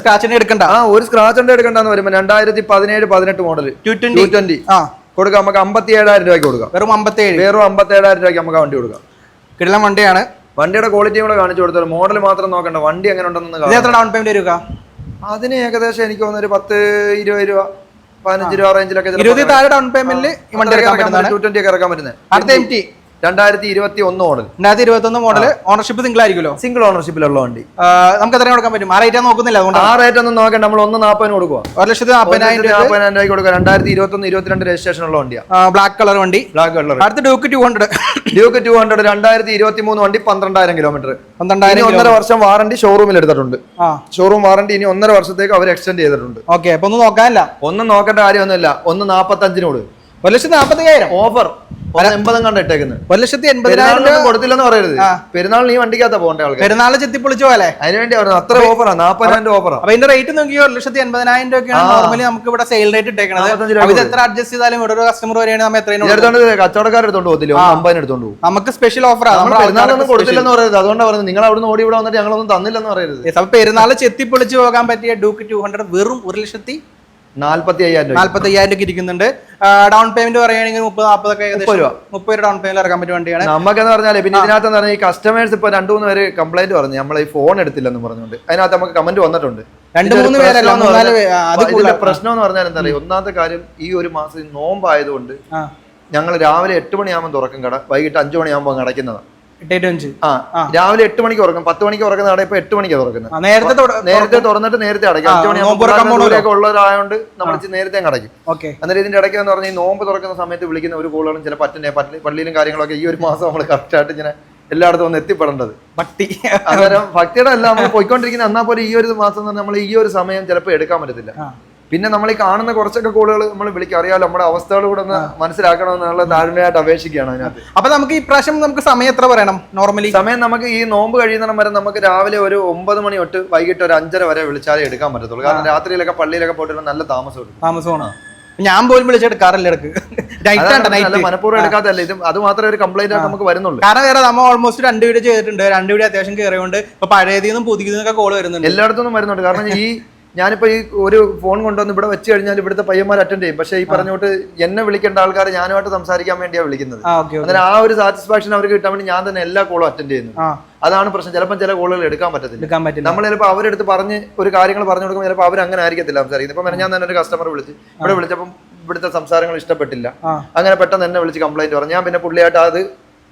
സ്ക്രാച്ച് എടുക്കണ്ട. ആ ഒരു സ്ക്രാച്ച് ഉണ്ട് എടുക്കണ്ടെന്ന് വരുമ്പോ രണ്ടായിരത്തി പതിനേഴ് പതിനെട്ട് മോഡൽ ടു ട്വന്റി ട്വന്റി ആ. കൊടുക്കാം നമുക്ക് അമ്പത്തി ഏഴായിരം രൂപയ്ക്ക് കൊടുക്കാം. വെറും അമ്പത്തി ഏഴ് വെറും അമ്പത്തി ഏഴായിരം രൂപയ്ക്ക് നമുക്ക് ആ വണ്ടി കൊടുക്കാം. കിടലം വണ്ടിയാണ്. വണ്ടിയുടെ ക്വാളിറ്റിയും കൂടെ കാണിച്ചു കൊടുത്തത് മോഡൽ മാത്രം നോക്കണ്ട. വണ്ടി എങ്ങനെ ഉണ്ടെന്ന് എത്ര ഡൗൺ പേയ്മെന്റ് വരിക അതിന് ഏകദേശം എനിക്ക് തോന്നുന്നു ഒരു പത്ത് ഇരുപത് രൂപ പതിനഞ്ച് രൂപ റേഞ്ചിലൊക്കെ ഇരുപത് താഴെ ഡൗൺ പേയ്മെന്റിൽ പറ്റുന്നതാണ്. ടു ട്വന്റി ഒക്കെ ഇറക്കാൻ പറ്റുന്നത് അടുത്ത എം ടി രണ്ടായിരത്തി ഇരുപത്തി ഒന്ന് മോഡൽ രണ്ടായിരത്തി ഇരുപത്തി ഒന്ന് മോഡൽ ഓണർഷിപ്പ് സിംഗിൾ ആയിരിക്കുമല്ലോ സിംഗിൾ ഓണർഷിപ്പിലുള്ള വണ്ടി നമുക്ക് എത്ര കൊടുക്കാൻ പറ്റും. ആ റേറ്റ് നോക്കുന്നില്ല അതുകൊണ്ട് ആ റേറ്റ് ഒന്നും നോക്കണ്ട. നമ്മൾ ഒന്ന് നാൽപ്പതിന് കൊടുക്കുക ഒരു ലക്ഷത്തി നാൽപ്പതിനായിരം രൂപ നാൽപ്പതിനായിരം രൂപയ്ക്ക് കൊടുക്കുക രണ്ടായിരത്തി ഇരുപത്തി ഒന്ന് ഇരുപത്തിരണ്ട് രജിസ്ട്രേഷൻ ഉള്ള വണ്ടിയാണ് ബ്ലാക്ക് കളർ വണ്ടി. ബ്ലാക്ക് കളർ അടുത്ത Duke two hundred Duke two hundred രണ്ടായിരത്തി ഇരുപത്തി മൂന്ന് വണ്ടി പന്ത്രണ്ടായിരം കിലോമീറ്റർ പന്ത്രണ്ടായിരം ഒന്നര വർഷം വാറണ്ടി ഷോറൂമിൽ എടുത്തിട്ടുണ്ട്. ഷോറൂം വാറണ്ടി ഇനി ഒന്നര വർഷത്തേക്ക് അവർ എക്സ്റ്റെൻഡ് ചെയ്തിട്ടുണ്ട്. ഓക്കെ അപ്പൊ ഒന്നും നോക്കാനില്ല. ഒന്നും നോക്കേണ്ട കാര്യമൊന്നുമില്ല. ഒന്ന് നാപ്പത്തഞ്ചിനോട് ഒരു ലക്ഷത്തി നാൽപ്പത്തയ്യായിരം ഓഫർ ഒന്ന് എൺപതും കണ്ട് ഇട്ടേക്കുന്നത്? ഒരു ലക്ഷത്തി എൺപതിനായിരം കൊടുത്തില്ലെന്ന് പറയരുത്. വണ്ടിക്കകത്ത പോകേണ്ട ആൾക്കാർ പെരുന്നാളിൽ ചെത്തിപ്പൊളിച്ച പോലെ. അതിനുവേണ്ടി പറഞ്ഞു അത്ര രൂപ അപ്പൊ ഇതിന്റെ റേറ്റ് നോക്കിയോ? ഒരു ലക്ഷത്തി എൺപതിനായിരം രൂപയ്ക്കാണ് നോർമലി നമുക്ക് ഇവിടെ സെയിൽ റേറ്റ് ഇട്ടേക്കണത്. ഇത് എത്ര അഡ്ജസ്റ്റ് ചെയ്താലും ഇവിടെ ഒരു കസ്റ്റമർ നമ്മൾ എത്രയാണ് എടുത്തോണ്ട് കച്ചവടക്കാർ എടുത്തോണ്ട് പോകത്തില്ല? ഒന്ന് അമ്പതിന് എടുത്തോണ്ട് പോകും. നമുക്ക് സ്പെഷ്യൽ ഓഫറാണ് നമ്മൾ പെരുന്നാളൊന്നും കൊടുത്തില്ലെന്ന് പറയരുത്. അതുകൊണ്ടാണ് പറയുന്നത് നിങ്ങൾ അവിടെ ഓടി ഇവിടെ വന്നിട്ട് ഞങ്ങളൊന്നും തന്നില്ലെന്ന് പറയരുത്. അപ്പൊ പെരുന്നാൾ ചെത്തിപ്പൊളിച്ച് പോകാൻ പറ്റിയ ഡൂക്ക് ടു ഹൺഡ്രഡ് വെറും ഒരു ലക്ഷത്തി നാല്പത്തി അയ്യായിരം രൂപ നാല്പത്തി അയ്യായിരം രൂപ ഇരിക്കുന്നുണ്ട് ഡൗൺ പേയ്മെന്റ് പറയുകയാണെങ്കിൽ മുപ്പത് നാൽപ്പതൊക്കെ മുപ്പത് രൂപ. മുപ്പത് രൂപ ഡൗൺ പേയ്മെന്റ് ഇറക്കാൻ പറ്റിയ വണ്ടിയാണ്. നമുക്കെന്ന് പറഞ്ഞാൽ പിന്നെ ഇതിനകത്ത് പറഞ്ഞാൽ ഈ കസ്റ്റമേഴ്സ് ഇപ്പൊ രണ്ടു മൂന്ന് പേര് കംപ്ലൈന്റ് പറഞ്ഞു. നമ്മൾ ഈ ഫോൺ എടുത്തില്ലെന്ന് പറഞ്ഞുകൊണ്ട്. അതിനകത്ത് നമുക്ക് കമന്റ് വന്നിട്ടുണ്ട്. രണ്ട് മൂന്ന് പേരല്ല പ്രശ്നം എന്ന് പറഞ്ഞാൽ- എന്താ പറയുക ഒന്നാമത്തെ കാര്യം ഈ ഒരു മാസം നോമ്പായതുകൊണ്ട് ഞങ്ങൾ രാവിലെ എട്ട് മണിയാകുമ്പോൾ തുറക്കും കട. വൈകിട്ട് അഞ്ചു മണിയാകുമ്പോൾ അടയ്ക്കുന്നതാണ്. രാവിലെ എട്ട് മണിക്ക് തുറക്കും. പത്ത് മണിക്ക് തുറക്കുന്ന അവിടെ ഇപ്പൊ എട്ട് മണിക്ക് തുറക്കുന്നത് നേരത്തെ നേരത്തെ തുറന്നിട്ട് നേരത്തെ അടയ്ക്കും. അഞ്ചു. ദൂരെയൊക്കെ ഉള്ളവരായതുകൊണ്ട് നമ്മൾ നേരത്തെ അടയ്ക്കും. ഓക്കെ. എന്നിട്ട് ഇതിന്റെ ഇടയ്ക്ക് എന്ന് പറഞ്ഞാൽ ഈ നോമ്പ് തുറക്കുന്ന സമയത്ത് വിളിക്കുന്ന ഒരു കോളുകളും ചില പറ്റിനെ പള്ളി പള്ളിയിലും കാര്യങ്ങളൊക്കെ ഈ ഒരു മാസം നമ്മൾ കറക്റ്റ് ആയിട്ട് ഇങ്ങനെ എല്ലായിടത്തും ഒന്ന് എത്തിപ്പെടേണ്ടത്. ഭക്തി അന്നേരം ഭക്തിയുടെ അല്ല നമ്മൾ പോയിക്കൊണ്ടിരിക്കുന്ന. എന്നാ പോലെ ഈ ഒരു മാസം നമ്മൾ ഈ ഒരു സമയം ചിലപ്പോൾ എടുക്കാൻ പറ്റത്തില്ല. പിന്നെ നമ്മൾ ഈ കാണുന്ന കുറച്ചൊക്കെ കോളുകൾ നമ്മൾ വിളിക്കും. അറിയാലോ നമ്മുടെ അവസ്ഥകൾ കൂടെ ഒന്ന് മനസ്സിലാക്കണമെന്നുള്ള താഴ്മയായിട്ട് അപേക്ഷിക്കുകയാണ് അതിനകത്ത്. അപ്പൊ നമുക്ക് ഈ പ്രാവശ്യം നമുക്ക് സമയം എത്ര പറയണം? നോർമലി സമയം നമുക്ക് ഈ നോമ്പ് കഴിയുന്നിടം വരെ നമുക്ക് രാവിലെ ഒരു ഒമ്പത് മണി തൊട്ട് വൈകിട്ട് ഒരു അഞ്ചര വരെ വിളിച്ചാലേ എടുക്കാൻ പറ്റത്തുള്ളൂ. കാരണം രാത്രിയിലൊക്കെ പള്ളിയിലൊക്കെ പോയിട്ട് നല്ല താമസം താമസമാണ്? ഞാൻ പോലും വിളിച്ചെടുക്കാറില്ല ഇടയ്ക്ക്. മനഃപൂർവം എടുക്കാത്തല്ല ഇത് അത് മാത്രമേ ഒരു കംപ്ലൈന്റ് ആയിട്ട് നമുക്ക് വരുന്നുള്ളൂ. കാരണം വേറെ നമ്മൾ ഓൾമോസ്റ്റ് രണ്ട് വീഡിയോ ചെയ്തിട്ടുണ്ട്. രണ്ട് വീഡിയോ അത്യാവശ്യം കയറിയുണ്ട് ഇപ്പൊ പഴയതിന്നും പുതിയതിന്നൊക്കെ കോൾ വരുന്നുണ്ട്. എല്ലായിടത്തും വരുന്നുണ്ട്. കാരണം ഈ ഞാനിപ്പോ ഈ ഒരു ഫോൺ കൊണ്ടുവന്ന് ഇവിടെ വെച്ച് കഴിഞ്ഞാൽ ഇവിടുത്തെ പയ്യന്മാർ അറ്റൻഡ് ചെയ്യും. പക്ഷേ ഈ പറഞ്ഞോട്ട് എന്നെ വിളിക്കേണ്ട ആൾക്കാർ ഞാനുമായിട്ട് സംസാരിക്കാൻ വേണ്ടിയാണ് വിളിക്കുന്നത്. അങ്ങനെ ആ ഒരു സാറ്റിസ്ഫാക്ഷൻ അവർക്ക് കിട്ടാൻ വേണ്ടി ഞാൻ തന്നെ എല്ലാ കോളും അറ്റൻഡ് ചെയ്യുന്നു. അതാണ് പ്രശ്നം. ചിലപ്പോൾ ചില കോളുകൾ എടുക്കാൻ പറ്റത്തില്ല. എടുക്കാൻ പറ്റില്ല. നമ്മൾ ചിലപ്പോൾ അവരെടുത്ത് പറഞ്ഞ് ഒരു കാര്യങ്ങൾ പറഞ്ഞു കൊടുക്കുമ്പോൾ ചിലപ്പോൾ അവർ അങ്ങനെ ആയിരിക്കത്തില്ല സംസാരിക്കുന്നത്. ഇപ്പം ഞാൻ തന്നെ ഒരു കസ്റ്റമർ വിളിച്ച് ഇവിടെ വിളിച്ചപ്പം ഇവിടുത്തെ സംസാരങ്ങൾ ഇഷ്ടപ്പെട്ടില്ല. അങ്ങനെ പെട്ടെന്ന് എന്നെ വിളിച്ച് കംപ്ലൈന്റ് പറഞ്ഞു. ഞാൻ പിന്നെ പുള്ളിയായിട്ട് അത്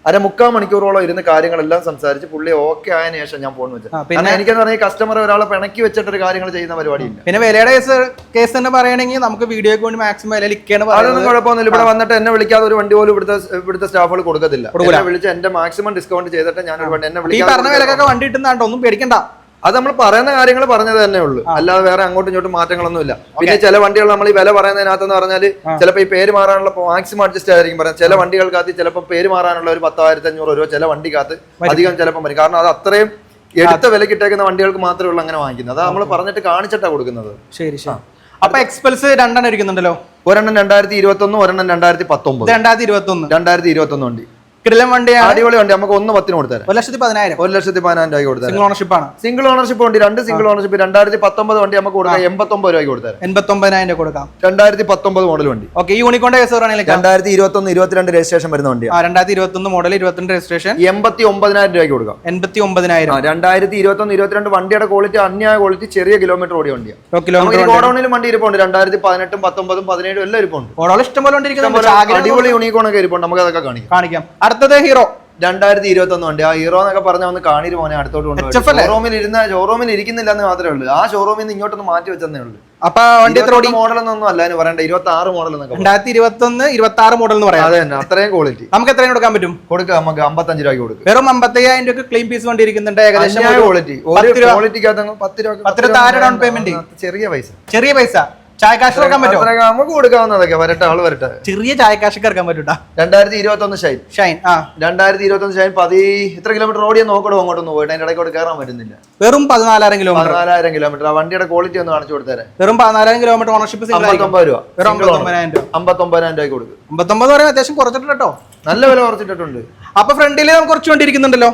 അര മുക്കാൽ മണിക്കൂറോളം ഇരുന്ന് കാര്യങ്ങളെല്ലാം സംസാരിച്ച് പുള്ളി ഓക്കെ ആയതിനു ശേഷം ഞാൻ ഫോൺ വെച്ചത്. പിന്നെ എനിക്കെന്ന് പറഞ്ഞാൽ കസ്റ്റമർ ഒരാളെ പിണക്കി വെച്ചിട്ട് ഒരു കാര്യങ്ങൾ ചെയ്യുന്ന പരിപാടിയില്ല. പിന്നെ വിലയുടെ കേസ് കേസ് തന്നെ പറയുകയാണെങ്കിൽ നമുക്ക് വീഡിയോക്ക് വേണ്ടി മാക്സിമം വില ലിക്കാണ് അതൊന്നും കുഴപ്പമൊന്നുമില്ല. ഇവിടെ വന്നിട്ട് എന്നെ വിളിക്കാതെ ഒരു വണ്ടി പോലും ഇവിടുത്തെ ഇവിടുത്തെ സ്റ്റാഫുകൾ കൊടുക്കത്തില്ല. വിളിച്ച് എന്റെ മാക്സിമം ഡിസ്കൗണ്ട് ചെയ്തിട്ട് ഞാൻ ഒരു വണ്ടി എന്നെ പറഞ്ഞ വിലക്കൊക്കെ വണ്ടി കിട്ടുന്നതാണ്ടോ ഒന്നും പേടിക്കണ്ട. അത് നമ്മൾ പറയുന്ന കാര്യങ്ങൾ പറഞ്ഞത് തന്നെ ഉള്ളൂ. അല്ലാതെ വേറെ അങ്ങോട്ടും ഇങ്ങോട്ടും മാറ്റങ്ങളൊന്നുമില്ല പിന്നെ ചില വണ്ടികൾ നമ്മൾ ഈ വില പറയുന്നതിനകത്തെന്ന് പറഞ്ഞാൽ ചിലപ്പോൾ ഈ പേര് മാറാനുള്ള മാക്സിമം അഡ്ജസ്റ്റ് ആയിരിക്കും പറയാം ചില വണ്ടികൾക്കകത്ത് ചിലപ്പോൾ പേര് മാറാനുള്ള ഒരു പത്തായിരത്തി അഞ്ഞൂറ് രൂപ ചില വണ്ടിക്കകത്ത് അധികം ചിലപ്പം വരും. കാരണം അത് അത്രയും എടുത്ത വിലക്കിട്ടേക്കുന്ന വണ്ടികൾക്ക് മാത്രമേ ഉള്ളൂ അങ്ങനെ വാങ്ങിക്കുന്നത്. അത് നമ്മൾ പറഞ്ഞിട്ട് കാണിച്ചിട്ടാ കൊടുക്കുന്നത്. ശരി ശരി. അപ്പൊ എക്സ്പെൽസ് രണ്ടെണ്ണം ഇരിക്കുന്നുണ്ടല്ലോ? ഒരെണ്ണം രണ്ടായിരത്തി ഇരുപത്തി ഒന്ന് ഒരെണ്ണം രണ്ടായിരത്തി പത്തൊമ്പത്. രണ്ടായിരത്തി ഇരുപത്തി ഒന്ന് രണ്ടായിരത്തി ഇരുപത്തി ഒന്ന് വണ്ടി. കിടിലം വണ്ടിയാണ്. അടിപൊളി വണ്ടി. നമുക്ക് ഒന്ന് പത്തിന് കൊടുത്തരാം. ഒരു ലക്ഷത്തി പതിനായിരം. ഒരു ലക്ഷത്തി പതിനായിരം രൂപ കൊടുത്തരാം. സിംഗിൾ ഓണർഷിപ്പ് ആണ്. സിംഗിൾ ഓണർഷിപ്പ് വണ്ടി രണ്ട് സിംഗിൾ ഓണർഷിപ്പ് രണ്ടായിരത്തി പത്തൊമ്പത് വണ്ടി നമുക്ക് കൊടുക്കാം. എൺപത്തൊമ്പത് രൂപയ്ക്ക് കൊടുത്തരാം. എൺപത്തൊമ്പതിനായിരം രൂപ കൊടുക്കാം. രണ്ടായിരത്തി പത്തൊമ്പത് മോഡൽ വണ്ടി. ഓക്കെ ഈ യൂണിക്കോണിന്റെ കേസ് പറയുകയാണെങ്കിൽ രണ്ടായിരത്തി ഇരുപത്തൊന്ന് ഇരുപത്തിരണ്ട് രജിസ്ട്രേഷൻ വരുന്ന വണ്ടി ആ രണ്ടായിരത്തി ഇരുപത്തൊന്ന് മോഡൽ ഇരുപത്തിരണ്ട് രജിസ്ട്രേഷൻ എൺപത്തി ഒമ്പതിനായിരം രൂപയ്ക്ക് കൊടുക്കാം. എൺപത്തി ഒമ്പതിനായിരം രണ്ടായിരത്തി ഇരുപത്തൊന്ന് ഇരുപത്തിരണ്ട് വണ്ടിയുടെ ക്വാളിറ്റി അന്യായ ക്വാളിറ്റി ചെറിയ കിലോമീറ്റർ ഓടിയ വണ്ടി നമുക്ക് കിലോമീറ്റർ ഈ ഗോഡൌണിലും വണ്ടി ഇരിപ്പുണ്ട്. രണ്ടായിരത്തി പതിനെട്ടും പത്തൊമ്പതും പതിനേഴും എല്ലാം ഇരിപ്പുണ്ട്. ഓടോളം ഇഷ്ടം പോലെ വണ്ടിയിരിക്കുന്നുണ്ട് ഇഷ്ടംപോലെ അടിപൊളി യൂണിക്കോണൊക്കെ ഇരിപ്പുണ്ട്. നമുക്ക് അതൊക്കെ കാണിക്കാം. കാണിക്കാം. അടുത്തത് ഹീറോ. രണ്ടായിരത്തി ഇരുപത്തി ഒന്ന് വണ്ടി. ആ ഹീറോ എന്നൊക്കെ പറഞ്ഞ ഒന്ന് കാണിരു പോനെ അടുത്തോട്ട് കൊണ്ടുപോയി. ഷോറൂമിൽ ഇരുന്ന ഷോറൂമിൽ ഇരിക്കുന്നില്ല എന്ന് മാത്രമേ ഉള്ളൂ. ആ ഷോറൂമിൽ നിന്ന് ഇങ്ങോട്ടൊന്ന് മാറ്റി വെച്ചതേ ഉള്ളൂ. അപ്പൊ വണ്ടി എത്ര ഓടി? മോഡൽ എന്നൊന്നും അല്ല എന്ന് പറയണ്ട. ഇരുപത്തി ആറ് മോഡൽ എന്നൊക്കെ രണ്ടായിരത്തി ഇരുപത്തി ഒന്ന് ഇരുപത്തി ആറ് മോഡൽ എന്ന് പറയാം. അതെ തന്നെ. അത്രയും ക്വാളിറ്റി നമുക്ക് എത്രയും കൊടുക്കാൻ പറ്റും? കൊടുക്കുക നമുക്ക് അമ്പത്തഞ്ച് രൂപ കൊടുക്കും. വെറും അമ്പത്തയ്യായിരം രൂപ ക്ലീൻ പീസ് വണ്ടി ഇരിക്കുന്നുണ്ട് ഏകദേശം. ക്വാളിറ്റി ഒരു പത്ത് രൂപ. ക്വാളിറ്റിക്കകത്ത് പത്ത് രൂപ പത്ത് രൂപ താഴെ പേയ്മെന്റ്. ചെറിയ പൈസ. ചെറിയ പൈസ. ചായ കാശ് ഇറക്കാൻ പറ്റുമോ? നമുക്ക് കൊടുക്കാവുന്നതൊക്കെ വരട്ടെ ആൾ വരട്ടെ. ചെറിയ ചായ കാശൊക്കെ ഇറക്കാൻ പറ്റൂട്ടാ. രണ്ടായിരത്തി ഇരുപത്തി ഒന്ന് ഷൈൻ. ഷൈൻ ആ. രണ്ടായിരത്തി ഇരുപത്തി ഒന്ന് ഷൈൻ പതി ഇത്ര കിലോമീറ്റർ ഓടിയാൽ നോക്കണോ അങ്ങോട്ടൊന്ന് പോയിട്ട്? അതിന്റെ ഇടയ്ക്കോട്ട് കയറാൻ പറ്റുന്നില്ല. വെറും പതിനാലായിരം കിലോമീറ്റർ പതിനാലായിരം കിലോമീറ്റർ ആ വണ്ടിയുടെ ക്വാളിറ്റി ഒന്ന് കാണിച്ചു കൊടുത്തേരെ. വെറും പതിനാലായിരം കിലോമീറ്റർ ഓണർഷിപ്പ് അമ്പത്തൊമ്പത് രൂപ. വെറും അമ്പത്തൊമ്പതിനായിരം രൂപ. അമ്പത്തൊമ്പതിനായിരം രൂപയ്ക്ക് കൊടുക്കും. അമ്പത്തൊമ്പത് പറയാൻ അത്യാവശ്യം കുറച്ചിട്ടുണ്ട് നല്ല വില കുറച്ചിട്ടുണ്ട് അപ്പൊ ഫ്രണ്ടിൽ നമുക്ക് കുറച്ച് വണ്ടി ഇരിക്കുന്നുണ്ടല്ലോ.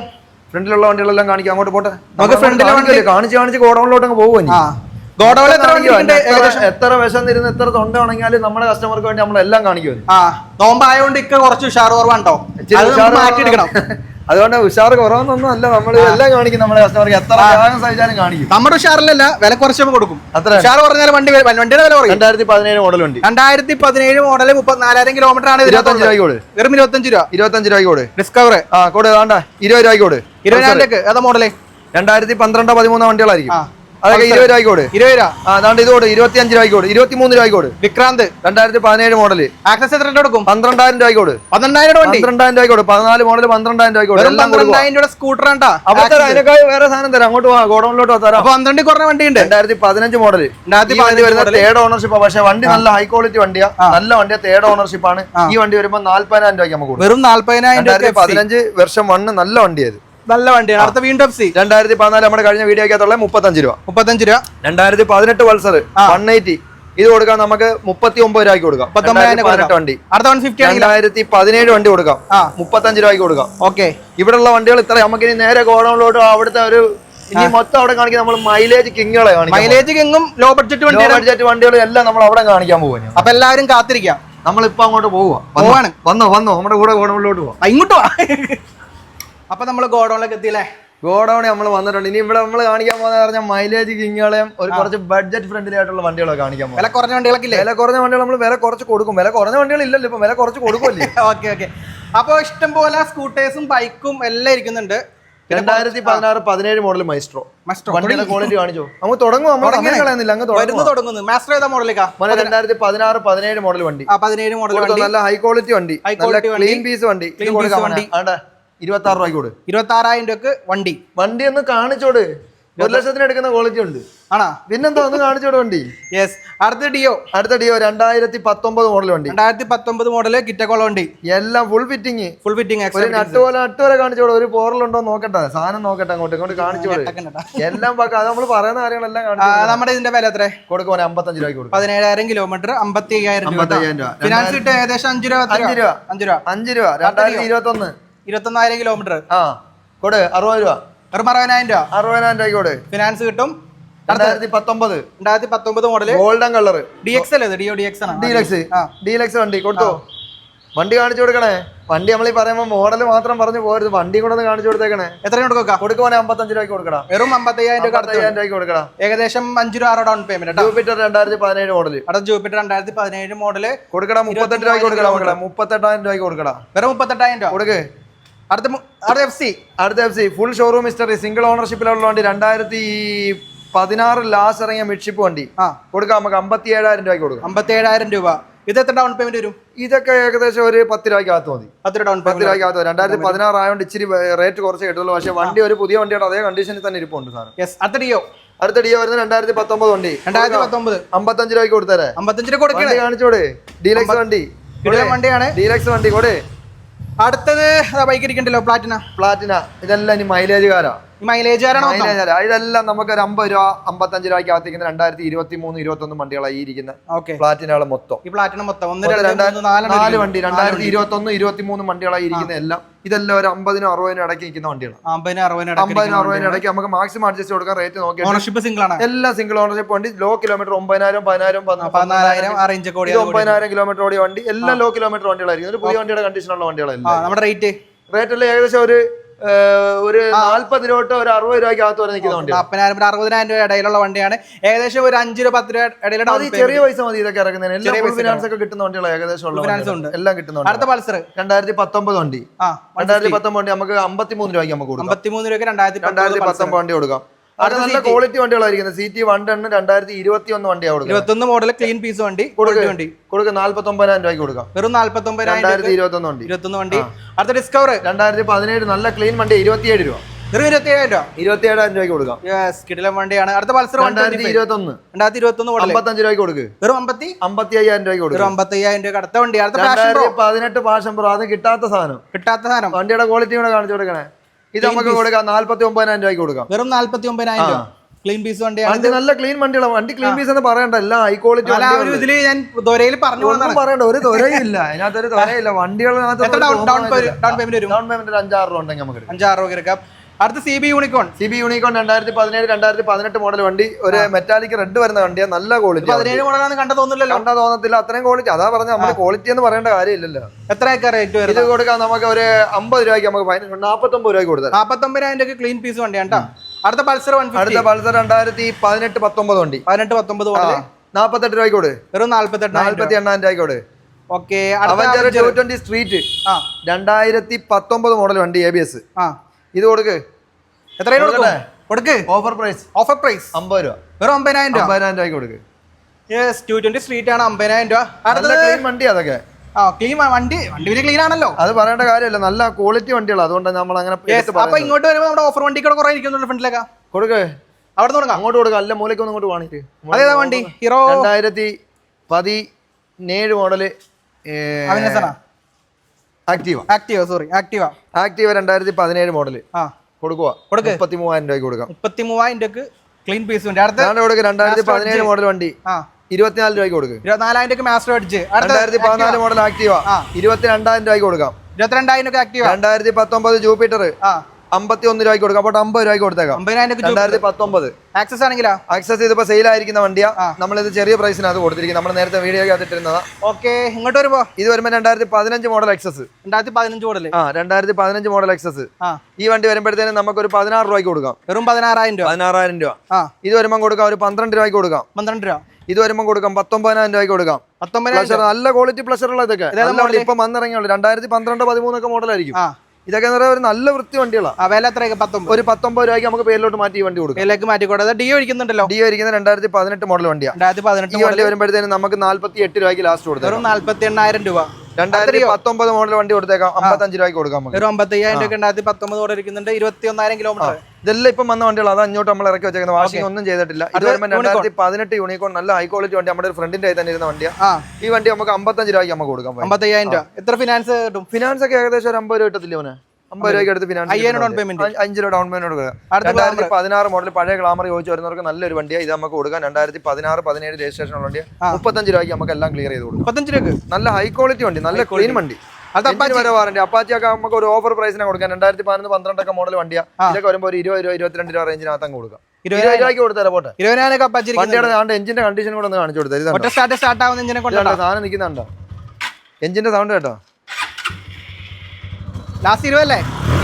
ഫ്രണ്ടിലുള്ള വണ്ടികളെല്ലാം കാണിക്കാം. അങ്ങോട്ട് പോട്ടെ. നമുക്ക് ഫ്രണ്ടിലെ വണ്ടി- കാണിച്ച് കാണിച്ച് ഗോഡൌണിലോട്ട് അങ്ങ് പോകും എത്ര എത്ര വിശന്നിരുന്ന് എത്ര തൊണ്ട ഉണങ്ങിയാലും നമ്മുടെ കസ്റ്റമർക്ക് വേണ്ടി നമ്മളെല്ലാം കാണിക്കും ആ നോമ്പായോണ്ട് ഇക്ക കുറച്ച് ഉഷാർ കുറവാണ്ടോ? മാറ്റിയെടുക്കണം (laughs) അതുകൊണ്ട് ഉഷാർ കുറവൊന്നും അല്ല. നമ്മൾ എല്ലാം കാണിക്കും നമ്മുടെ കസ്റ്റമർക്ക് എത്ര ത്യാഗം സഹിച്ചാലും കാണിക്കും. നമ്മുടെ ഉഷാറിലല്ല വില കുറച്ച് കൊടുക്കും. അത്ര. ഉഷാർ പറഞ്ഞാൽ വണ്ടി വണ്ടിയുടെ വില കുറയും. രണ്ടായിരത്തി പതിനേഴ് മോഡൽ വണ്ടി രണ്ടായിരത്തി പതിനേഴ് മോഡൽ മുപ്പത്തിനാലായിരം കിലോമീറ്റർ ആണ് ഇരുപത്തഞ്ച് രൂപ രൂപയ്ക്ക് കൊടു. വെറും ഇരുപത്തഞ്ച് രൂപ. ഇരുപത്തഞ്ച് രൂപയ്ക്ക് കൊടു. ഡിസ്കവർ ആ കൊടു വേണ്ട. ഇരുപത് രൂപയ്ക്ക് കൊടു. ഇരുപതിനായിരം രൂപ ഏതാ മോഡലേ രണ്ടായിരത്തി പന്ത്രണ്ടോ പതിമൂന്നോ വണ്ടികളായിരിക്കും. അതൊക്കെ ഇരുപത് രൂപയ്ക്ക് കൊടു ഇരുപത് രൂപ. ആ അതാണ്ട് ഇത് കൊടു ഇരുപത്തി അഞ്ച് രൂപയ്ക്ക് കൊടു ഇരുപത്തി മൂന്ന് രൂപയ്ക്ക് കൊടു വിക്രാന്ത്. രണ്ടായിരത്തി പതിനേഴ് മോഡൽ ആക്സസ് എത്ര കൊടുക്കും? പന്ത്രണ്ടായിരം രൂപയ്ക്ക് കൊടു പന്ത്രണ്ടായിരം വണ്ടി. പന്ത്രണ്ടായിരം രൂപയ്ക്ക് കൊടു പതിനാല് മോഡൽ പന്ത്രണ്ടായിരം രൂപയ്ക്ക് പന്ത്രണ്ടായിരം രൂപ സ്കൂട്ടർ ആണ്ടാ? അപ്പൊ തരാം അതിനൊക്കെ വേറെ സാധനം തരാം. അങ്ങോട്ട് ഗോഡൌണിലോട്ട് തരാം. അപ്പൊ പന്ത്രണ്ടിൽ കുറഞ്ഞ വണ്ടി ഉണ്ട് രണ്ടായിരത്തി പതിനഞ്ച് മോഡൽ രണ്ടായിരത്തി പതിനഞ്ച് വരുന്ന തേർഡ് ഓണർഷിപ്പ് പക്ഷേ വണ്ടി നല്ല ഹൈ ക്വാളിറ്റി വണ്ടിയാ. നല്ല വണ്ടിയാ തേർഡ് ഓണർഷിപ്പ് ആണ്. ഈ വണ്ടി വരുമ്പോൾ നാല്പതിനായിരം രൂപയ്ക്ക് നമുക്ക് വെറും നാല്പതിനായിരം രൂപ പതിനഞ്ച് വർഷം വണ്ണ് നല്ല വണ്ടിയത് നല്ല വണ്ടിയാണ്. അടുത്ത വീണ്ടും സി. രണ്ടായിരത്തി പതിനാല് നമ്മുടെ കഴിഞ്ഞ വീഡിയോക്കകത്തുള്ള മുപ്പത്തഞ്ച് രൂപ. മുപ്പത്തഞ്ച് രൂപ. രണ്ടായിരത്തി പതിനെട്ട് പൾസർ വൺ എയ്റ്റി ഇത് കൊടുക്കാം നമുക്ക് മുപ്പത്തി ഒമ്പത് രൂപയ്ക്ക് കൊടുക്കാം. പതിനെട്ട് വണ്ടി. അടുത്ത വൺ ഫിഫ്റ്റി രണ്ടായിരത്തി പതിനേഴ് വണ്ടി കൊടുക്കാം. മുപ്പത്തഞ്ച് രൂപയ്ക്ക് കൊടുക്കാം. ഓക്കെ. ഇവിടെയുള്ള വണ്ടികൾ ഇത്ര നമുക്ക് ഇനി നേരെ ഗോഡൗണിലോട്ട് അവിടുത്തെ ഒരു ഇനി മൊത്തം അവിടെ കാണിക്കാൻ നമ്മൾ മൈലേജ് കിങ്ങുകളെ മൈലേജ് കിങ്ങും ലോ ബഡ്ജറ്റ് വണ്ടി ബഡ്ജറ്റ് വണ്ടികൾ എല്ലാം നമ്മൾ അവിടെ കാണിക്കാൻ പോകും അപ്പൊ എല്ലാവരും കാത്തിരിക്കാം. നമ്മളിപ്പോ അങ്ങോട്ട് പോവുക. വന്നോ വന്നോ നമ്മുടെ കൂടെ ഗോഡൗണിലോട്ട് പോവാം. ഇങ്ങോട്ട് വാ. അപ്പൊ നമ്മൾ ഗോഡൗണിലേക്ക് എത്തിയില്ലേ? ഗോഡൗണിൽ നമ്മൾ വന്നിട്ടുണ്ട്. ഇനി ഇവിടെ നമ്മൾ കാണിക്കാൻ പോകുന്ന പറഞ്ഞാൽ മൈലേജ് കിങ്ങുകളെയും ഒരു കുറച്ച് ബഡ്ജറ്റ് ഫ്രണ്ട്ലി ആയിട്ടുള്ള വണ്ടികളൊക്കെ കാണിക്കാൻ പോകും വില കുറഞ്ഞ വണ്ടികളൊക്കെ വില കുറഞ്ഞ വണ്ടികൾ നമ്മൾ വില കുറച്ച് കൊടുക്കും. വില കുറഞ്ഞ വണ്ടികൾ ഇല്ലല്ലോ ഇപ്പൊ. വില കുറച്ച് കൊടുക്കുമല്ലേ (laughs) ഓക്കെ ഓക്കെ. അപ്പോൾ ഇഷ്ടം പോലെ സ്കൂട്ടേഴ്സും ബൈക്കും എല്ലാം ഇരിക്കുന്നുണ്ട്. രണ്ടായിരത്തി പതിനാറ് പതിനേഴ് മോഡൽ മൈസ്ട്രോ. വണ്ടിയുടെ ക്വാളിറ്റി കാണിച്ചോ? നമുക്ക് തുടങ്ങും. തുടങ്ങുന്നു. മാസ്റ്റർ ഏതാ മോഡലേക്കാ രണ്ടായിരത്തി പതിനാറ് പതിനേഴ് മോഡൽ വണ്ടി. പതിനേഴ് മോഡൽ നല്ല ഹൈ ക്വാളിറ്റി വണ്ടി. നല്ല. ക്ലീൻ പീസ് വണ്ടി. വണ്ടി. ആണ്ടെ ഇരുപത്തി ആറ് രൂപയ്ക്ക് കൊടു. ഇരുപത്തി ആറായിരം രൂപക്ക് വണ്ടി. വണ്ടി ഒന്ന് കാണിച്ചോട്. ഒരു ലക്ഷത്തിന് എടുക്കുന്ന ക്വാളിറ്റി ഉണ്ട്. ആണോ? പിന്നെന്താ ഒന്ന് കാണിച്ചോട് വണ്ടി? യെസ് അടുത്ത ഡിയോ അടുത്ത ഡിയോ രണ്ടായിരത്തി പത്തൊമ്പത് മോഡൽ വണ്ടി. രണ്ടായിരത്തി പത്തൊമ്പത് മോഡൽ കിറ്റക്കോള വണ്ടി. എല്ലാം ഫുൾ ഫിറ്റിംഗ് ഫുൾ ഫിറ്റിംഗ് ഒരു നട്ട് പോലെ നട്ട് വരെ കാണിച്ചോട്. ഒരു പോറലുണ്ടോ നോക്കട്ടെ. സാധനം നോക്കട്ടെ അങ്ങോട്ട് ഇങ്ങോട്ട് കാണിച്ചോട്. എല്ലാം പാക്കാം. അത് നമ്മൾ പറയുന്ന കാര്യങ്ങളെല്ലാം കാണിച്ചു നമ്മുടെ ഇതിന്റെ വില എത്ര കൊടുക്കുവാൻ അമ്പത്തഞ്ച് രൂപ കൊടുക്കും. പതിനേഴായിരം കിലോമീറ്റർ അമ്പത്തി അയ്യായിരം രൂപ. ഫിനാൻസ് കിട്ടുക ഏകദേശം അഞ്ച് രൂപ അഞ്ച് രൂപ. അഞ്ച് രൂപ. അഞ്ച് രൂപ. രണ്ടായിരത്തി ഇരുപത്തി ഒന്ന് ഇരുപത്തൊന്നായിരം കിലോമീറ്റർ ആ. കൊടു അറുപത് രൂപ. വെറും അറുപതിനായിരം രൂപ. അറുപതിനായിരം രൂപയ്ക്ക് കൊടു. ഫിനാൻസ് കിട്ടും. രണ്ടായിരത്തി പത്തൊമ്പത് രണ്ടായിരത്തി പത്തൊമ്പത് model golden colour D X അല്ലേ ഡിയോ ഡി എക്സ് ആണ്. ഡീലക്സ് ആ. ഡീലക്സ് വണ്ടി കൊടുത്തോ. വണ്ടി കാണിച്ചു കൊടുക്കണേ. വണ്ടി നമ്മൾ ഈ പറയുമ്പോൾ മോഡൽ മാത്രം പറഞ്ഞു പോരുത്. വണ്ടി കൂടെ ഒന്ന് കാണിച്ചു കൊടുത്തേക്കണേ. എത്ര കൊടുക്കുക കൊടുക്കുവാനെ അമ്പത്തഞ്ച് രൂപയ്ക്ക് കൊടുക്കണം വെറും അമ്പത്തയ്യായിരം രൂപ അടുത്ത് അമ്പത്തയ്യായിരം രൂപയ്ക്ക് കൊടുക്കണം ഏകദേശം അഞ്ച് രൂപ ഡൗൺ പേയ്മെന്റ് ജൂപ്പിറ്റർ രണ്ടായിരത്തി പതിനേഴ് മോഡൽ അടുത്ത ജൂപ്പിറ്റർ രണ്ടായിരത്തി പതിനേഴ് മോഡൽ കൊടുക്കണം മുപ്പത്തെട്ട് രൂപയ്ക്ക് കൊടുക്കണം മുപ്പത്തെട്ടായിരം രൂപയ്ക്ക് കൊടുക്കണം വെറും മുപ്പത്തെട്ടായിരം രൂപ. കൊടുക്ക്. അടുത്ത അടുത്ത എഫ് സി അടുത്ത F C full showroom history single ഓണർഷിപ്പിലുള്ള വണ്ടി രണ്ടായിരത്തി പതിനാറ് ലാസ്റ്റ് ഇറങ്ങിയ മിഡ്ഷിപ്പ് വണ്ടി. ആ. കൊടുക്കാം നമുക്ക് അമ്പത്തി ഏഴായിരം രൂപയ്ക്ക് കൊടുക്കാം. അമ്പത്തി ഏഴായിരം രൂപ. ഇത് എത്ര ഡൗൺ പേയ്മെന്റ് വരും? ഇതൊക്കെ ഏകദേശം ഒരു പത്ത് രൂപയ്ക്ക് അകത്ത് മതി. പത്ത് ഡൗൺ പത്ത് രൂപയ്ക്ക് അകത്ത് രണ്ടായിരത്തി പതിനാറ് ആയതുകൊണ്ട് ഇച്ചിരി റേറ്റ് കുറച്ച് കിട്ടുള്ളൂ. പക്ഷേ വണ്ടി ഒരു പുതിയ വണ്ടിയുടെ അതേ കണ്ടീഷനിൽ തന്നെ ഇരിപ്പുണ്ട് സാർ യെസ് അടുത്ത ഡിയോ അടുത്ത ഡിയോ വരുന്നത് രണ്ടായിരത്തി പത്തൊമ്പത് വണ്ടി. രണ്ടായിരത്തി പത്തൊമ്പത്. അമ്പത്തഞ്ച് രൂപയ്ക്ക് കൊടുത്തരേ. അമ്പത്തഞ്ച് രൂപ കൊടുക്കണേ കാണിച്ചോട്. ഡീലക്സ് വണ്ടി. വണ്ടിയാണ്. ഡീലക്സ് വണ്ടി കൊട് അടുത്തത് ബൈക്ക് ഇരിക്കണ്ടല്ലോ പ്ലാറ്റിന പ്ലാറ്റിന ഇതെല്ലാം ഇനി മൈലേജ് ഈ മൈലേജ് കാരാണോ ഇതെല്ലാം നമുക്ക് ഒരു അമ്പത് രൂപ അമ്പത്തഞ്ച് രൂപയ്ക്ക് അകത്തേക്ക് രണ്ടായിരത്തി ഇരുപത്തി മൂന്ന് ഇരുപത്തി ഒന്ന് വണ്ടികളായി ഇരിക്കുന്ന ഓക്കെ പ്ലാറ്റിനകൾ മൊത്തം. ഈ പ്ലാറ്റിനം മൊത്തം. നാല് ഇരിക്കുന്നു. വണ്ടി രണ്ടായിരത്തി ഇരുപത്തി ഒന്ന് ഇരുപത്തി മൂന്ന് വണ്ടികളായി ഇരിക്കുന്ന എല്ലാം. ഇതെല്ലാം ഒരു അമ്പതിനും അറുപതിനും ഇടയ്ക്ക് നിൽക്കുന്ന വണ്ടികളാണ് അമ്പതിനും അറുപതിനും ഇടയ്ക്ക് നമുക്ക് മാക്സിമം അഡ്ജസ്റ്റ് കൊടുക്കാൻ റേറ്റ് നോക്കി ഓണർഷിപ്പ് സിംഗിൾ ആണ്. എല്ലാം സിംഗിൾ ഓണർഷിപ്പ് വണ്ടി. ലോ കിലോമീറ്റർ ഒമ്പതിനായിരം പതിനായിരം ഒമ്പതിനായിരം കിലോമീറ്റർ ഓടിയ വണ്ടി. എല്ലാം ലോ കിലോമീറ്റർ വണ്ടികളായിരിക്കും. ഒരു പുതിയ വണ്ടിയുടെ കണ്ടീഷനുള്ള വണ്ടികളല്ല നമ്മുടെ റേറ്റ് റേറ്റ് എല്ലാം ഏകദേശം ഒരു ഒരു നാല്പത് രൂപ തൊട്ട് ഒരു അറുപത് രൂപയ്ക്ക് അകത്ത് വരെ നിൽക്കുന്ന വണ്ടി നാൽപ്പതിനായിരം അറുപതിനായിരം രൂപ ഇടയിലുള്ള വണ്ടിയാണ്. ഏകദേശം ഒരു അഞ്ച് രൂപ പത്ത് രൂപ ഇടയിലുള്ള ചെറിയ പൈസ മതി ഇതൊക്കെ ഇറക്കുന്നതിന്. എല്ലാം ഫിനാൻസ് ഒക്കെ കിട്ടുന്ന വണ്ടികളാണ് ഏകദേശം ഉള്ള ഫിനാൻസ് ഉണ്ട്. എല്ലാം കിട്ടുന്ന അടുത്ത പൾസർ രണ്ടായിരത്തി പത്തൊമ്പത് വണ്ടി. ആ രണ്ടായിരത്തി പത്തൊമ്പത് വണ്ടി നമുക്ക് അമ്പത്തിമൂന്ന് രൂപയ്ക്ക് നമുക്ക് കൊടുക്കാം. അമ്പത്തിമൂന്ന് രൂപയ്ക്ക് രണ്ടായിരത്തി രണ്ടായിരത്തി പത്തൊമ്പത് വണ്ടി കൊടുക്കാം. അത് നല്ല ക്വാളിറ്റി വണ്ടികളായിരിക്കും സി ടി വൺ ടെണ് രണ്ടായിരത്തി ഇരുപത്തി ഒന്ന് വണ്ടിയാണ് കൊടുക്കുക ഇരുപത്തൊന്ന് മോഡൽ ക്ലീൻ പീസ് വണ്ടി വണ്ടി. കൊടുക്കുക നാല്പത്തി ഒമ്പതിനായിരം രൂപയ്ക്ക് കൊടുക്കാം. വെറും നാല്പത്തി ഒമ്പതിനായിരം രണ്ടായിരത്തി ഇരുപത്തി ഒന്ന് വണ്ടി. ഇരുപത്തൊന്ന് വണ്ടി അടുത്ത ഡിസ്കവർ രണ്ടായിരത്തി പതിനേഴ് നല്ല ക്ലീൻ വണ്ടി ഇരുപത്തിയേഴ് രൂപ. വെറും ഇരുപത്തി ഏഴായിരം രൂപ. ഇരുപത്തിയേഴായിരം രൂപയ്ക്ക് കൊടുക്കാം. യെസ് കിടിലം വണ്ടിയാണ്. അടുത്ത പൾസർ രണ്ടായിരത്തി ഇരുപത്തി രണ്ടായിരത്തി ഇരുപത്തി മോഡൽ അമ്പത്തഞ്ച് രൂപയ്ക്ക് വെറും അമ്പത്തി? അമ്പത്തി അയ്യായിരം രൂപയ്ക്ക് കൊടുക്കും. വെറും അമ്പത്തി അയ്യായിരം രൂപ അടുത്ത വണ്ടി. അടുത്ത പതിനെട്ട് പാഷൻ പ്രോ അത് കിട്ടാത്ത സാധനം. കിട്ടാത്ത സാധനം. വണ്ടിയുടെ ക്വാളിറ്റി കൂടെ കാണിച്ചു കൊടുക്കണേ. ഇത് നമുക്ക് കൊടുക്കാം. നാല്പത്തി ഒമ്പതിനായിരം രൂപയ്ക്ക് കൊടുക്കാം. വെറും നാല്പത്തി ഒമ്പതിനായിരം രൂപ. ക്ലീൻ പീസ് വണ്ടിയാണ് വണ്ടി നല്ല ക്ലീൻ വണ്ടികളാണ് വണ്ടി ക്ലീൻ പീസ് എന്ന് പറയണ്ട. എല്ലാം ഹൈ ക്വാളിറ്റി ഇതിൽ ഞാൻ ദൊരയിൽ പറഞ്ഞു പറയണ്ട. ഒരു ദൊരയില്ല അതിനകത്ത് ഒരു ദൊരയില്ല വണ്ടികൾ വണ്ടികളിനകത്ത് ഡൗൺ പേയ്മെന്റ് ഡൗൺ പേയ്മെന്റ് ഒരു അഞ്ചാറ് രൂപ ഉണ്ടെങ്കിൽ നമുക്ക് അഞ്ചാറ് രൂപ എടുക്കാം. അടുത്ത C B Unicorn C B Unicorn രണ്ടായിരത്തി പതിനേഴ് രണ്ടായിരത്തി പതിനെട്ട് മോഡൽ വണ്ടി. ഒരു മെറ്റാലിക് റെഡ് വരുന്ന വണ്ടിയാ. നല്ല ക്വാളിറ്റി പതിനേഴ് മോഡലാണെന്ന് കണ്ട തോന്നില്ലല്ലോ കണ്ടാ തോന്നത്തില്ല. അത്രയും ക്വാളിറ്റി അതാ പറഞ്ഞ നമ്മുടെ ക്വാളിറ്റി എന്ന് പറയേണ്ട കാര്യമില്ലല്ലോ. എത്രയൊക്കെ റേറ്റ് വരും ഇത് കൊടുക്കാൻ നമുക്ക് ഒരു അമ്പത് രൂപയ്ക്ക് നമുക്ക് ഫൈൻ നാൽപ്പത്തൊമ്പത് രൂപയ്ക്ക് കൊടുത്തത് നാപ്പത്തൊമ്പതിനായിരം രൂപ ക്ലീൻ പീസ് വണ്ടിയാണ് കേട്ടോ അടുത്ത പൾസർ വൺ അടുത്ത പൾസർ രണ്ടായിരത്തി പതിനെട്ട് പത്തൊമ്പത് വണ്ടി. പതിനെട്ട് പത്തൊമ്പത് നാൽപ്പത്തെട്ട് രൂപയ്ക്ക് കൊടു. വെറും നാൽപ്പത്തെട്ട് നാൽപ്പത്തി എണ്ണായിരം രൂപയ്ക്ക് കൊടു. ഓക്കെ സ്ട്രീറ്റ് രണ്ടായിരത്തി പത്തൊമ്പത് മോഡൽ വണ്ടി എ ബി എസ് ആ. ഇത് കൊടുക്ക്. എത്രയും കൊടുക്കണേ കൊടുക്ക്? ഓഫർ പ്രൈസ് ഓഫർ പ്രൈസ് അമ്പത് രൂപ. വെറും അമ്പതിനായിരം രൂപ. അമ്പതിനായിരം രൂപയ്ക്ക് കൊടുക്ക്. യെസ് ടു ട്വന്റി സ്ട്രീറ്റ് ആണ് അമ്പതിനായിരം രൂപ. നല്ല ക്ലീൻ വണ്ടി അതൊക്കെ. ആ ക്ലീൻ വണ്ടി വണ്ടി വലിയ ക്ലീൻ ആണല്ലോ. അത് പറയേണ്ട കാര്യമല്ല. നല്ല ക്വാളിറ്റി വണ്ടികളാണ് അതുകൊണ്ട് നമ്മൾ അങ്ങനെ അപ്പൊ ഇങ്ങോട്ട് വരുമ്പോൾ നമ്മുടെ ഓഫർ വണ്ടി കൂടെ കുറെ ഇരിക്കുന്നുണ്ട് ഫ്രണ്ടിലേക്ക് കൊടുക്ക്. അവിടെ നിന്ന് അങ്ങോട്ട് കൊടുക്കുക അല്ല മൂലയ്ക്ക് ഒന്ന് ഇങ്ങോട്ട് വാണിട്ട് അതേതാ വണ്ടി? ഹീറോ രണ്ടായിരത്തി പതിനേഴ് model അവിനസന Activa. Activa sorry Activa. Activa രണ്ടായിരത്തി പതിനേഴ് മോഡൽ ആ. കൊടുക്കുക കൊടുക്ക്. മുപ്പത്തി മൂവായിരം രൂപയ്ക്ക് കൊടുക്കാം. മുപ്പത്തി മൂവായിരം രൂപക്ക് ക്ലീൻ പീസ് ഉണ്ട്. അടുത്ത കൊടുക്കുക രണ്ടായിരത്തി പതിനേഴ് മോഡൽ വണ്ടി. ആ. ഇരുപത്തിനാല് രൂപയ്ക്ക് കൊടുക്കുക ഇരുപത്തിനാലായിരം രൂപ മാസ്റ്റർ അടിച്ച്. രണ്ടായിരത്തി പതിനാല് മോഡൽ ആക്റ്റീവ. ഇരുപത്തിരണ്ടായിരം രൂപയ്ക്ക് കൊടുക്കാം. ഇരുപത്തിരണ്ടായിരം രൂപ ആക്റ്റീവ. രണ്ടായിരത്തി പത്തൊമ്പത് ജൂപ്പിറ്റർ ആ. അമ്പത്തി ഒന്ന് രൂപയ്ക്ക് കൊടുക്കാം. അപ്പോൾ അമ്പത് രൂപയ്ക്ക് കൊടുത്തേക്കാം. രണ്ടായിരത്തി പത്തൊമ്പത്. ആക്സസ് ആണെങ്കിലാ? ആക്സസ് ഇതിപ്പോ സെയിൽ ആയിരിക്കുന്ന വണ്ടിയാ. നമ്മളിത് ചെറിയ അത് കൊടുത്തിരിക്കുന്നത് നമ്മൾ നേരത്തെ വീഡിയോ ഇട്ടിരുന്നതാ ഓക്കെ ഇങ്ങോട്ട് വരുമ്പോ ഇത് വരുമ്പോൾ രണ്ടായിരത്തി പതിനഞ്ച് മോഡൽ എക്സസ് രണ്ടായിരത്തി പതിനഞ്ച് മോഡൽ ആ രണ്ടായിരത്തി പതിനഞ്ച് മോഡൽ എക്സസ് ആ. ഈ വണ്ടി വരുമ്പോഴത്തേനും നമുക്ക് ഒരു പതിനാറ് രൂപയ്ക്ക് കൊടുക്കാം. വെറും പതിനാറായിരം രൂപ. പതിനാറായിരം രൂപ. ആ. ഇത് വരുമ്പോൾ കൊടുക്കാം ഒരു പന്ത്രണ്ട് രൂപയ്ക്ക് കൊടുക്കാം. പന്ത്രണ്ട് രൂപ. ഇത് വരുമ്പോൾ കൊടുക്കാം പത്തൊമ്പതിനായിരം രൂപയ്ക്ക് കൊടുക്കാം. പത്തൊമ്പതിനായിരം നല്ല ക്വാളിറ്റി പ്ലഷർ ഉള്ള ഇതൊക്കെ. ഇപ്പം വന്നിറങ്ങിയുള്ളൂ രണ്ടായിരത്തി പന്ത്രണ്ട് പതിമൂന്നൊക്കെ മോഡലായിരിക്കും ഇതൊക്കെ എന്ന് പറയുന്നത് നല്ല വൃത്തി വണ്ടികളാണ് വില എത്രയൊക്കെ പത്തൊമ്പത്. ഒരു പത്തൊമ്പത് രൂപയ്ക്ക് നമുക്ക് പേരിലോട്ട് മാറ്റി വണ്ടി കൊടുക്കും. ഇതിലേക്ക് മാറ്റിക്കോട്ടെ ഡി ഒഴിക്കുന്നുണ്ടല്ലോ ഡി ഇരിക്കുന്ന രണ്ടായിരത്തി പതിനെട്ട് മോഡൽ വണ്ടിയാണ് രണ്ടായിരത്തി പതിനെട്ട് മോഡൽ വണ്ടി വരുമ്പോഴത്തേനും നമുക്ക് നാല്പത്തി എട്ട് രൂപയ്ക്ക് ലാസ്റ്റ് കൊടുക്കും വെറും നാല്പത്തി എണ്ണായിരം രൂപ. രണ്ടായിരത്തി പത്തൊമ്പത് മോഡൽ വണ്ടി കൊടുത്തേക്കാം. അമ്പത്തഞ്ച് രൂപയ്ക്ക് കൊടുക്കാം നമുക്ക്. അമ്പത്തയ്യായിരം രൂപ രണ്ടായിരത്തി പത്തൊമ്പത് ഇരിക്കുന്നുണ്ട്. ഇരുപത്തി ഒന്നായിരം കിലോമീറ്റർ ഇതെല്ലാം ഇപ്പം വന്ന വണ്ടികൾ അത് അഞ്ഞോട്ട് നമ്മൾ ഇറക്കി വെച്ചേക്കുന്നത് വാഷിംഗ് ഒന്നും ചെയ്തിട്ടില്ല. ഇത് വരുമ്പോൾ രണ്ടായിരത്തി പതിനെട്ട് യൂണിക്കോൺ നല്ല ഹൈ ക്വാളിറ്റി വണ്ടി. നമ്മുടെ ഒരു ഫ്രണ്ടിന്റെ ആയി തന്നെ ഇരുന്ന വണ്ടിയാണ് ഈ വണ്ടി നമുക്ക് അമ്പത്തഞ്ച് രൂപയ്ക്ക് നമുക്ക് കൊടുക്കാം. അമ്പത്തയ്യായിരം രൂപ. എത്ര ഫിനാൻസ് കിട്ടും? ഫിനാൻസ് ഒക്കെ ഏകദേശം ഒരു അമ്പത് രൂപ കിട്ടത്തില്ല അമ്പത് രൂപയ്ക്ക് അടുത്ത് ഫിനാൻസ് അയ്യായിരം ഡൗൺ പേയ്മെന്റ് അഞ്ച് രൂപ ഡൗൺ പേയ്മെന്റ് കൊടുക്കുക രണ്ടായിരത്തി പതിനാറ് മോഡൽ പഴയ ഗ്ലാമർ ചോദിച്ചു വരുന്നവർക്ക് നല്ലൊരു വണ്ടിയാ. ഇത് നമുക്ക് കൊടുക്കാം. രണ്ടായിരത്തി പതിനാറ് പതിനേഴ് രജിസ്ട്രേഷൻ ഉള്ള വണ്ടി മുപ്പത്തഞ്ച് രൂപയ്ക്ക് നമുക്ക് എല്ലാം ക്ലിയർ ചെയ്ത് കൊടുക്കും. മുപ്പത്തഞ്ച് നല്ല ഹൈ ക്വാളിറ്റി വണ്ടി നല്ല ക്ലീൻ വണ്ടി. വരെ വാറണ്ടി അപ്പാച്ചി ഒക്കെ നമുക്ക് ഒരു ഓഫർ പ്രൈസിനെ കൊടുക്കാം. രണ്ടായിരത്തി പതിനൊന്ന് പന്ത്രണ്ടൊക്കെ മോഡൽ വണ്ടിയാ. ഇതൊക്കെ വരുമ്പോൾ ഒരു ഇരുപത് രൂപ ഇരുപത്തിരണ്ട് രൂപ റേഞ്ചിനകത്ത് അങ്ങ് കൊടുക്കാം. പോട്ടെ. ഇരുപതിനായിരം വണ്ടിയുടെ ആണ്ട് എഞ്ചിന്റെ കണ്ടീഷൻ കൂടെ ഒന്ന് കാണിച്ചു കൊടുത്തത്? സാധനം നിൽക്കുന്നുണ്ടോ? എഞ്ചിന്റെ സൗണ്ട് കേട്ടോ? ലാസ്റ്റ് ഇരുപതല്ലേ?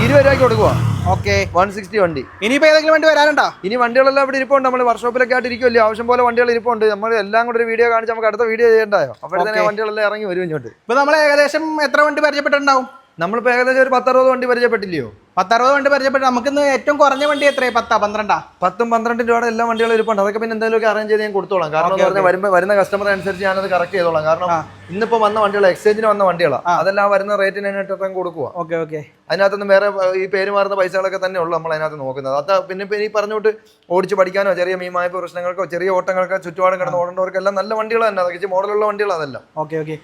ഇരുപത് രൂപയ്ക്ക് കൊടുക്കുക ഓക്കെ വൺ സിക്സ്റ്റി വണ്ടി. ഇനിയിപ്പോ ഏതെങ്കിലും വണ്ടി വരാനുണ്ടോ? ഇനി വണ്ടികളെല്ലാം ഇവിടെ ഇരിപ്പുണ്ട്. നമ്മൾ വർക്ക്ഷോപ്പിലൊക്കെ ആയിട്ട് ഇരിക്കുമല്ലോ ആവശ്യം പോലെ വണ്ടികൾ ഇരിപ്പുണ്ട്. നമ്മൾ എല്ലാം കൂടെ ഒരു വീഡിയോ കാണിച്ച് നമുക്ക് അടുത്ത വീഡിയോ ചെയ്യണ്ടായോ? അപ്പോഴത്തേനെ വണ്ടികളെല്ലാം ഇറങ്ങി വരും ഇങ്ങോട്ട്. ഇപ്പൊ നമ്മൾ ഏകദേശം എത്ര വണ്ടി പരിചയപ്പെട്ടിട്ടുണ്ടാവും? നമ്മളിപ്പോൾ ഏകദേശം ഒരു പത്തറുപത് വണ്ടി പരിചയപ്പെട്ടില്ലയോ? പത്തറുപത് വണ്ടി പരിചയപ്പെട്ട് നമുക്കിന്ന് ഏറ്റവും കുറഞ്ഞ വണ്ടി എത്രയാ? പത്താ പന്ത്രണ്ടാ? പത്തും പന്ത്രണ്ടും രൂപയുടെ എല്ലാ വണ്ടികളും ഇരിപ്പുണ്ട്. അതൊക്കെ പിന്നെ എന്തെങ്കിലുമൊക്കെ അറേഞ്ച് ചെയ്ത് ഞാൻ കൊടുത്തോളാം. കാരണം എന്ന് പറഞ്ഞാൽ വരുമ്പോൾ വരുന്ന കസ്റ്റമർ അനുസരിച്ച് ഞാനത് കറക്റ്റ് ചെയ്തോളാം. കാരണം ഇന്നിപ്പോ വന്ന വണ്ടികൾ എക്സ്ചേഞ്ചിന് വന്ന വണ്ടികളാണ് അതെല്ലാം വരുന്ന റേറ്റിനായിട്ട് കൊടുക്കുക ഓക്കെ ഓക്കെ. അതിനകത്തൊന്നും വേറെ ഈ പേര് മാറുന്ന പൈസകളൊക്കെ തന്നെ ഉള്ളൂ നമ്മൾ അതിനകത്ത് നോക്കുന്നത്. അത് പിന്നെ ഈ പറഞ്ഞോട്ട് ഓടിച്ച് പഠിക്കാനോ ചെറിയ മീമായ പ്രശ്നങ്ങൾക്കോ ചെറിയ ഓട്ടങ്ങൾക്കോ ചുറ്റുപാടും കിടന്ന് ഓടേണ്ടവർക്കെല്ലാം നല്ല വണ്ടികൾ തന്നെ. അതൊക്കെ മോഡലുള്ള വണ്ടികൾ അതെല്ലാം. Okay okay.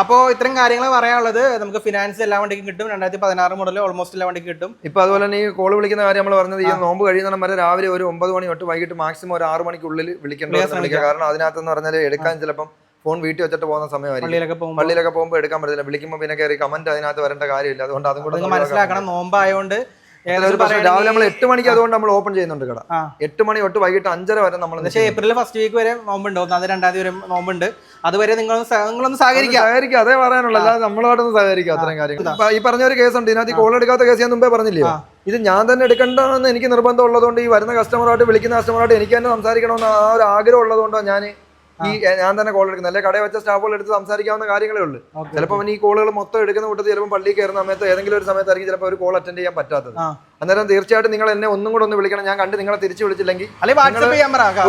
അപ്പോൾ ഇത്തരം കാര്യങ്ങൾ പറയാനുള്ളത് നമുക്ക് ഫിനാൻസ് എല്ലാ വണ്ടിക്കും കിട്ടും. രണ്ടായിരത്തി പതിനാറ് മുതൽ ഓൾമോസ്റ്റ് എല്ലാ വണ്ടിക്കും കിട്ടും. ഇപ്പൊ അതുപോലെ തന്നെ ഈ കോൾ വിളിക്കുന്ന കാര്യം നമ്മൾ പറഞ്ഞത് ഈ നോമ്പ് കഴിയുന്ന വരെ രാവിലെ ഒരു ഒമ്പത് മണി തൊട്ട് വൈകിട്ട് മാക്സിമം ഒരു ആറ് മണിക്കുള്ളിൽ വിളിക്കേണ്ടത് കാരണം അതിനകത്തെന്ന് പറഞ്ഞാൽ എടുക്കാൻ ചിലപ്പം ഫോൺ വീട്ടിൽ വെച്ചിട്ട് പോകുന്ന സമയമായിരിക്കും. പള്ളിയിലൊക്കെ പോകുമ്പോൾ എടുക്കാൻ പറ്റില്ല വിളിക്കുമ്പോൾ പിന്നെ കയറി കമന്റ് അതിനകത്ത് വരേണ്ട കാര്യമില്ല. അതുകൊണ്ട് അതും കൂടെ മനസ്സിലാക്കണം. നോമ്പായോണ്ട് പ്രശ്നം. രാവിലെ നമ്മൾ എട്ട് മണിക്ക് അതുകൊണ്ട് നമ്മൾ ഓപ്പൺ ചെയ്യുന്നുണ്ട് കട. എട്ട് മണി തൊട്ട് വൈകിട്ട് അഞ്ചര വരെ നമ്മൾ പക്ഷേ ഏപ്രിൽ ഫസ്റ്റ് വീക്ക് വരെ നോമ്പുണ്ട്. ഒന്നാമത് രണ്ടാം തീയതി വരെ നോമ്പുണ്ട്. അതുവരെ നിങ്ങൾ നിങ്ങളൊന്ന് സഹകരിക്കാം. സഹകരിക്കുക അതേ പറയാനുള്ളൂ. അല്ലാതെ നമ്മളോടൊന്നും സഹകരിക്കുക അത്രയും കാര്യം. ഈ പറഞ്ഞ ഒരു കേസുണ്ട് ഇതിനകത്ത് കോൾ എടുക്കാത്ത കേസ് ഞാൻ മുമ്പേ പറഞ്ഞില്ലേ? ഇത് ഞാൻ തന്നെ എടുക്കേണ്ടതെന്ന് എനിക്ക് നിർബന്ധം ഉള്ളതുകൊണ്ട് ഈ വരുന്ന കസ്റ്റമറായിട്ട് വിളിക്കുന്ന കസ്റ്റമറായിട്ട് എനിക്ക് തന്നെ സംസാരിക്കണമെന്ന് ആ ഒരു ആഗ്രഹം ഉള്ളതുകൊണ്ടോ ഞാൻ ഈ ഞാൻ തന്നെ കോൾ എടുക്കുന്നത് അല്ലെ കടയിൽ വെച്ച സ്റ്റാഫുകൾ എടുത്ത് സംസാരിക്കാവുന്ന കാര്യങ്ങളേ ഉള്ളൂ. ചിലപ്പോൾ ഈ കോളുകൾ മൊത്തം എടുക്കുന്ന കൂട്ടത്തിൽ ചിലപ്പോൾ പള്ളിയിൽ കയറുന്ന സമയത്ത് ഏതെങ്കിലും ഒരു സമയത്തായിരിക്കും ചിലപ്പോൾ ഒരു കോൾ അറ്റൻഡ് ചെയ്യാൻ പറ്റാത്തത്. അന്നേരം തീർച്ചയായിട്ടും നിങ്ങൾ എന്നെ ഒന്നും കൂടെ ഒന്ന് വിളിക്കണം. ഞാൻ കണ്ട് നിങ്ങളെ തിരിച്ചു വിളിച്ചില്ലെങ്കിൽ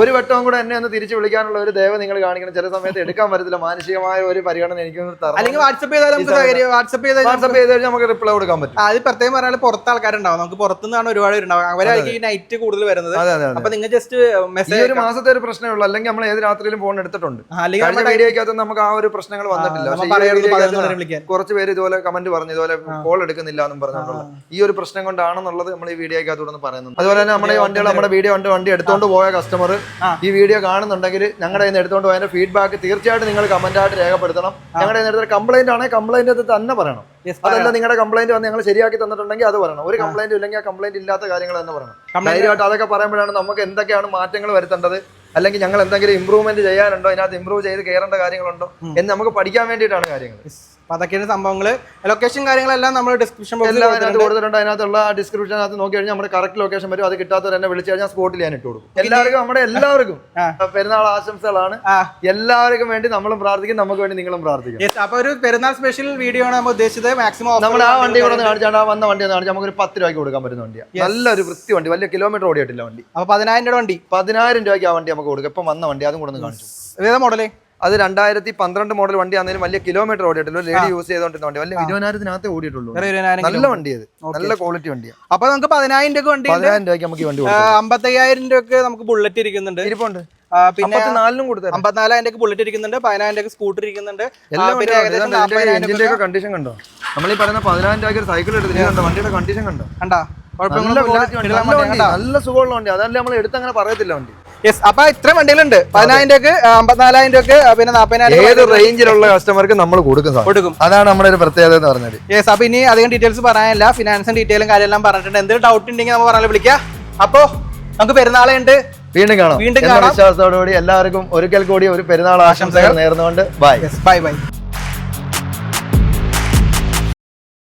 ഒരു വട്ടവും കൂടെ എന്നെ ഒന്ന് തിരിച്ചു വിളിക്കാനുള്ള ഒരു ദയവ് നിങ്ങൾ കാണിക്കണം. ചില സമയത്ത് എടുക്കാൻ പറ്റത്തില്ല. മാനസികമായ ഒരു പരിഗണന എനിക്ക് അല്ലെങ്കിൽ വാട്സപ്പ് ചെയ്താൽ നമുക്ക് വാട്സപ്പ് ചെയ്താൽ വാട്സപ്പ് ചെയ്ത് കഴിഞ്ഞാൽ നമുക്ക് റിപ്ലൈ കൊടുക്കാൻ പറ്റും. അത് പ്രത്യേകം പറഞ്ഞാൽ പുറത്ത് ആൾക്കാരുണ്ടാവും. നമുക്ക് പുറത്തുനിന്നാണ് ഒരുപാട് ഉണ്ടാവും അവരായിരിക്കും ഈ നൈറ്റ് കൂടുതൽ വരുന്നത്. അപ്പൊ നിങ്ങൾ ജസ്റ്റ് മെസ്സേജ് ഒരു മാസത്തെ ഒരു പ്രശ്നമേ ഉള്ളൂ. അല്ലെങ്കിൽ നമ്മൾ ഏത് രാത്രിയിലും ഫോൺ എടുത്തിട്ടുണ്ട്. അല്ലെങ്കിൽ വീഡിയോക്കകത്ത് നമുക്ക് ആ ഒരു പ്രശ്നങ്ങൾ വന്നിട്ടില്ല. കുറച്ച് പേര് ഇതുപോലെ കമന്റ് പറഞ്ഞു ഇതുപോലെ കോൾ എടുക്കുന്നില്ല എന്നും പറഞ്ഞിട്ടുള്ള ഈ ഒരു പ്രശ്നം കൊണ്ടാണെന്നുള്ളത് നമ്മൾ ഈ വീഡിയോ വീഡിയോക്കകത്ത് ഒന്ന് പറയുന്നുണ്ട്. അതുപോലെ തന്നെ നമ്മുടെ ഈ വണ്ടികൾ നമ്മുടെ വീഡിയോ കണ്ട് വണ്ടി എടുത്തുകൊണ്ട് പോയ കസ്റ്റമർ ഈ വീഡിയോ കാണുന്നുണ്ടെങ്കിൽ ഞങ്ങളുടെ കയ്യിൽ നിന്ന് എടുത്തുകൊണ്ട് പോയതിന്റെ ഫീഡ്ബാക്ക് തീർച്ചയായിട്ടും നിങ്ങൾ കമന്റ് ആയിട്ട് രേഖപ്പെടുത്തണം. ഞങ്ങളുടെ എടുത്ത കംപ്ലൈന്റ് ആണെങ്കിൽ കംപ്ലൈന്റ് അത് തന്നെ പറയണം. അതല്ല നിങ്ങളുടെ കംപ്ലൈന്റ് വന്ന് ഞങ്ങൾ ശരിയാക്കി തന്നിട്ടുണ്ടെങ്കിൽ അത് പറയണം. ഒരു കംപ്ലൈന്റ് ഇല്ലെങ്കിൽ ആ കംപ്ലൈന്റ് ഇല്ലാത്ത കാര്യങ്ങൾ തന്നെ പറയണം. ധൈര്യമായിട്ട് അതൊക്കെ പറയുമ്പോഴാണ് നമുക്ക് എന്തൊക്കെയാണ് മാറ്റങ്ങൾ വരുത്തേണ്ടത്? അല്ലെങ്കിൽ ഞങ്ങൾ എന്തെങ്കിലും ഇമ്പ്രൂവ്മെന്റ് ചെയ്യാനുണ്ടോ? അതിനകത്ത് ഇമ്പ്രൂവ് ചെയ്ത് കയറേണ്ട കാര്യങ്ങളുണ്ടോ? എന്ന് നമുക്ക് പഠിക്കാൻ വേണ്ടിയിട്ടാണ് കാര്യങ്ങൾ. അപ്പൊ അതൊക്കെയാണ് സംഭവങ്ങൾ ലൊക്കേഷൻ കാര്യങ്ങളെല്ലാം നമ്മൾ ഡിസ്ക്രിപ്ഷൻ ബോക്സിൽ എല്ലാം അതിനകത്ത് കൊടുത്തിട്ടുണ്ട്. അതിനകത്തുള്ള ഡിസ്ക്രിപ്ഷനകത്ത് നോക്കി കഴിഞ്ഞാൽ നമ്മുടെ കറക്റ്റ് ലൊക്കേഷൻ വരും. അത് കിട്ടാത്തവർ എന്നെ വിളിച്ചു കഴിഞ്ഞാൽ സ്പോട്ടിൽ ഞാൻ ഇട്ട് കൊടുക്കും. എല്ലാവർക്കും നമ്മുടെ എല്ലാവർക്കും പെരുന്നാൾ ആശംസകളാണ്. എല്ലാവർക്കും വേണ്ടി നമ്മളും പ്രാർത്ഥിക്കും നമുക്ക് വേണ്ടി നിങ്ങളും പ്രാർത്ഥിക്കും. അപ്പൊ ഒരു പെരുന്നാൾ സ്പെഷ്യൽ വീഡിയോ ആണ് നമ്മൾ ഉദ്ദേശിച്ചത്. മാക്സിമം നമ്മൾ ആ വണ്ടി കൂടെ കാണിച്ചാണ് ആ വന്ന വണ്ടി കാണിച്ചാൽ നമുക്ക് ഒരു പത്ത് രൂപയ്ക്ക് കൊടുക്കാൻ പറ്റുന്ന വണ്ടിയാണ് നല്ലൊരു വൃത്തി വണ്ടി വലിയ കിലോമീറ്റർ ഓടിയിട്ടില്ല വണ്ടി. അപ്പൊ പതിനായിരം രൂപ വണ്ടി. പതിനായിരം രൂപയ്ക്ക് ആ വണ്ടി നമുക്ക് കൊടുക്കും. ഇപ്പം വന്ന വണ്ടി അതും കൂടെ ഒന്ന് കാണിച്ചു. ഏതാ മോഡൽ അത് രണ്ടായിരത്തി പന്ത്രണ്ട് മോഡൽ വണ്ടി ആണെങ്കിലും വലിയ കിലോമീറ്റർ ഓടിയിട്ടുള്ളൂ ലേഡി യൂസ് ചെയ്തോണ്ടിരുന്ന വണ്ടി. വലിയ ഇരുപതിനായിരത്തിനകത്തെ ഓടിയിട്ടുള്ളൂ. നല്ല. വണ്ടി അത്. നല്ല ക്വാളിറ്റി വണ്ടിയാണ് അപ്പൊ നമുക്ക് പതിനായിരം രൂപ വണ്ടി പതിനായിരം രൂപയ്ക്ക് നമുക്ക് ഈ വണ്ടി കൊടുക്കാം. അമ്പത്തയ്യായിരം രൂപയ്ക്ക് നമുക്ക് ബുള്ളറ്റ് ഇരിക്കുന്നുണ്ട്. ഇരിപ്പുണ്ട്. പിന്നെ നാലിനും കൊടുത്തു അമ്പത്തിനാലായിരം രൂപ ബുള്ളറ്റ് ഇരിക്കുന്നുണ്ട്. പതിനായിരം രൂപ സ്കൂട്ടർ ഇരിക്കുന്നുണ്ട്. കണ്ടീഷൻ കണ്ടോ? നമ്മൾ ഈ പറയുന്ന പതിനായിരം രൂപയ്ക്ക് സൈക്കിൾ എടുത്തിട്ട് കണ്ടോ വണ്ടിയുടെ കണ്ടീഷൻ കണ്ടോ? കണ്ടാ? നല്ല സുഖമുള്ള വണ്ടി അതല്ല നമ്മൾ എടുത്തങ്ങനെ പറയത്തില്ല വണ്ടി. യെസ് അപ്പൊ ഇത്ര വണ്ടികളുണ്ട്. പതിനായിരം രൂപക്ക് അമ്പത്തിനാലായിരം രൂപക്ക് പിന്നെ നാൽപ്പതിനായിരം ഏത് റേഞ്ചിലുള്ള കസ്റ്റമർക്ക് നമ്മൾ കൊടുക്കും കൊടുക്കും. അതാണ് നമ്മുടെ ഒരു പ്രത്യേകത എന്ന് പറഞ്ഞത്. യെസ് അപ്പൊ ഇനി അധികം ഡീറ്റെയിൽസ് പറയാനില്ല. ഫിനാൻസും ഡീറ്റെയിലും കാര്യമെല്ലാം പറഞ്ഞിട്ടുണ്ട്. എന്തെങ്കിലും ഡൗട്ട് ഉണ്ടെങ്കിൽ നമ്മൾ പറഞ്ഞാൽ വിളിക്കാം. അപ്പോ നമുക്ക് പെരുന്നാളെ ഉണ്ട് വീണ്ടും കാണാം. വീണ്ടും കാണാം. വിശ്വാസത്തോടുകൂടി എല്ലാവർക്കും ഒരിക്കൽ കൂടി ഒരു പെരുന്നാൾ ആശംസകൾ നേർന്നുകൊണ്ട് ബൈ. Bye bye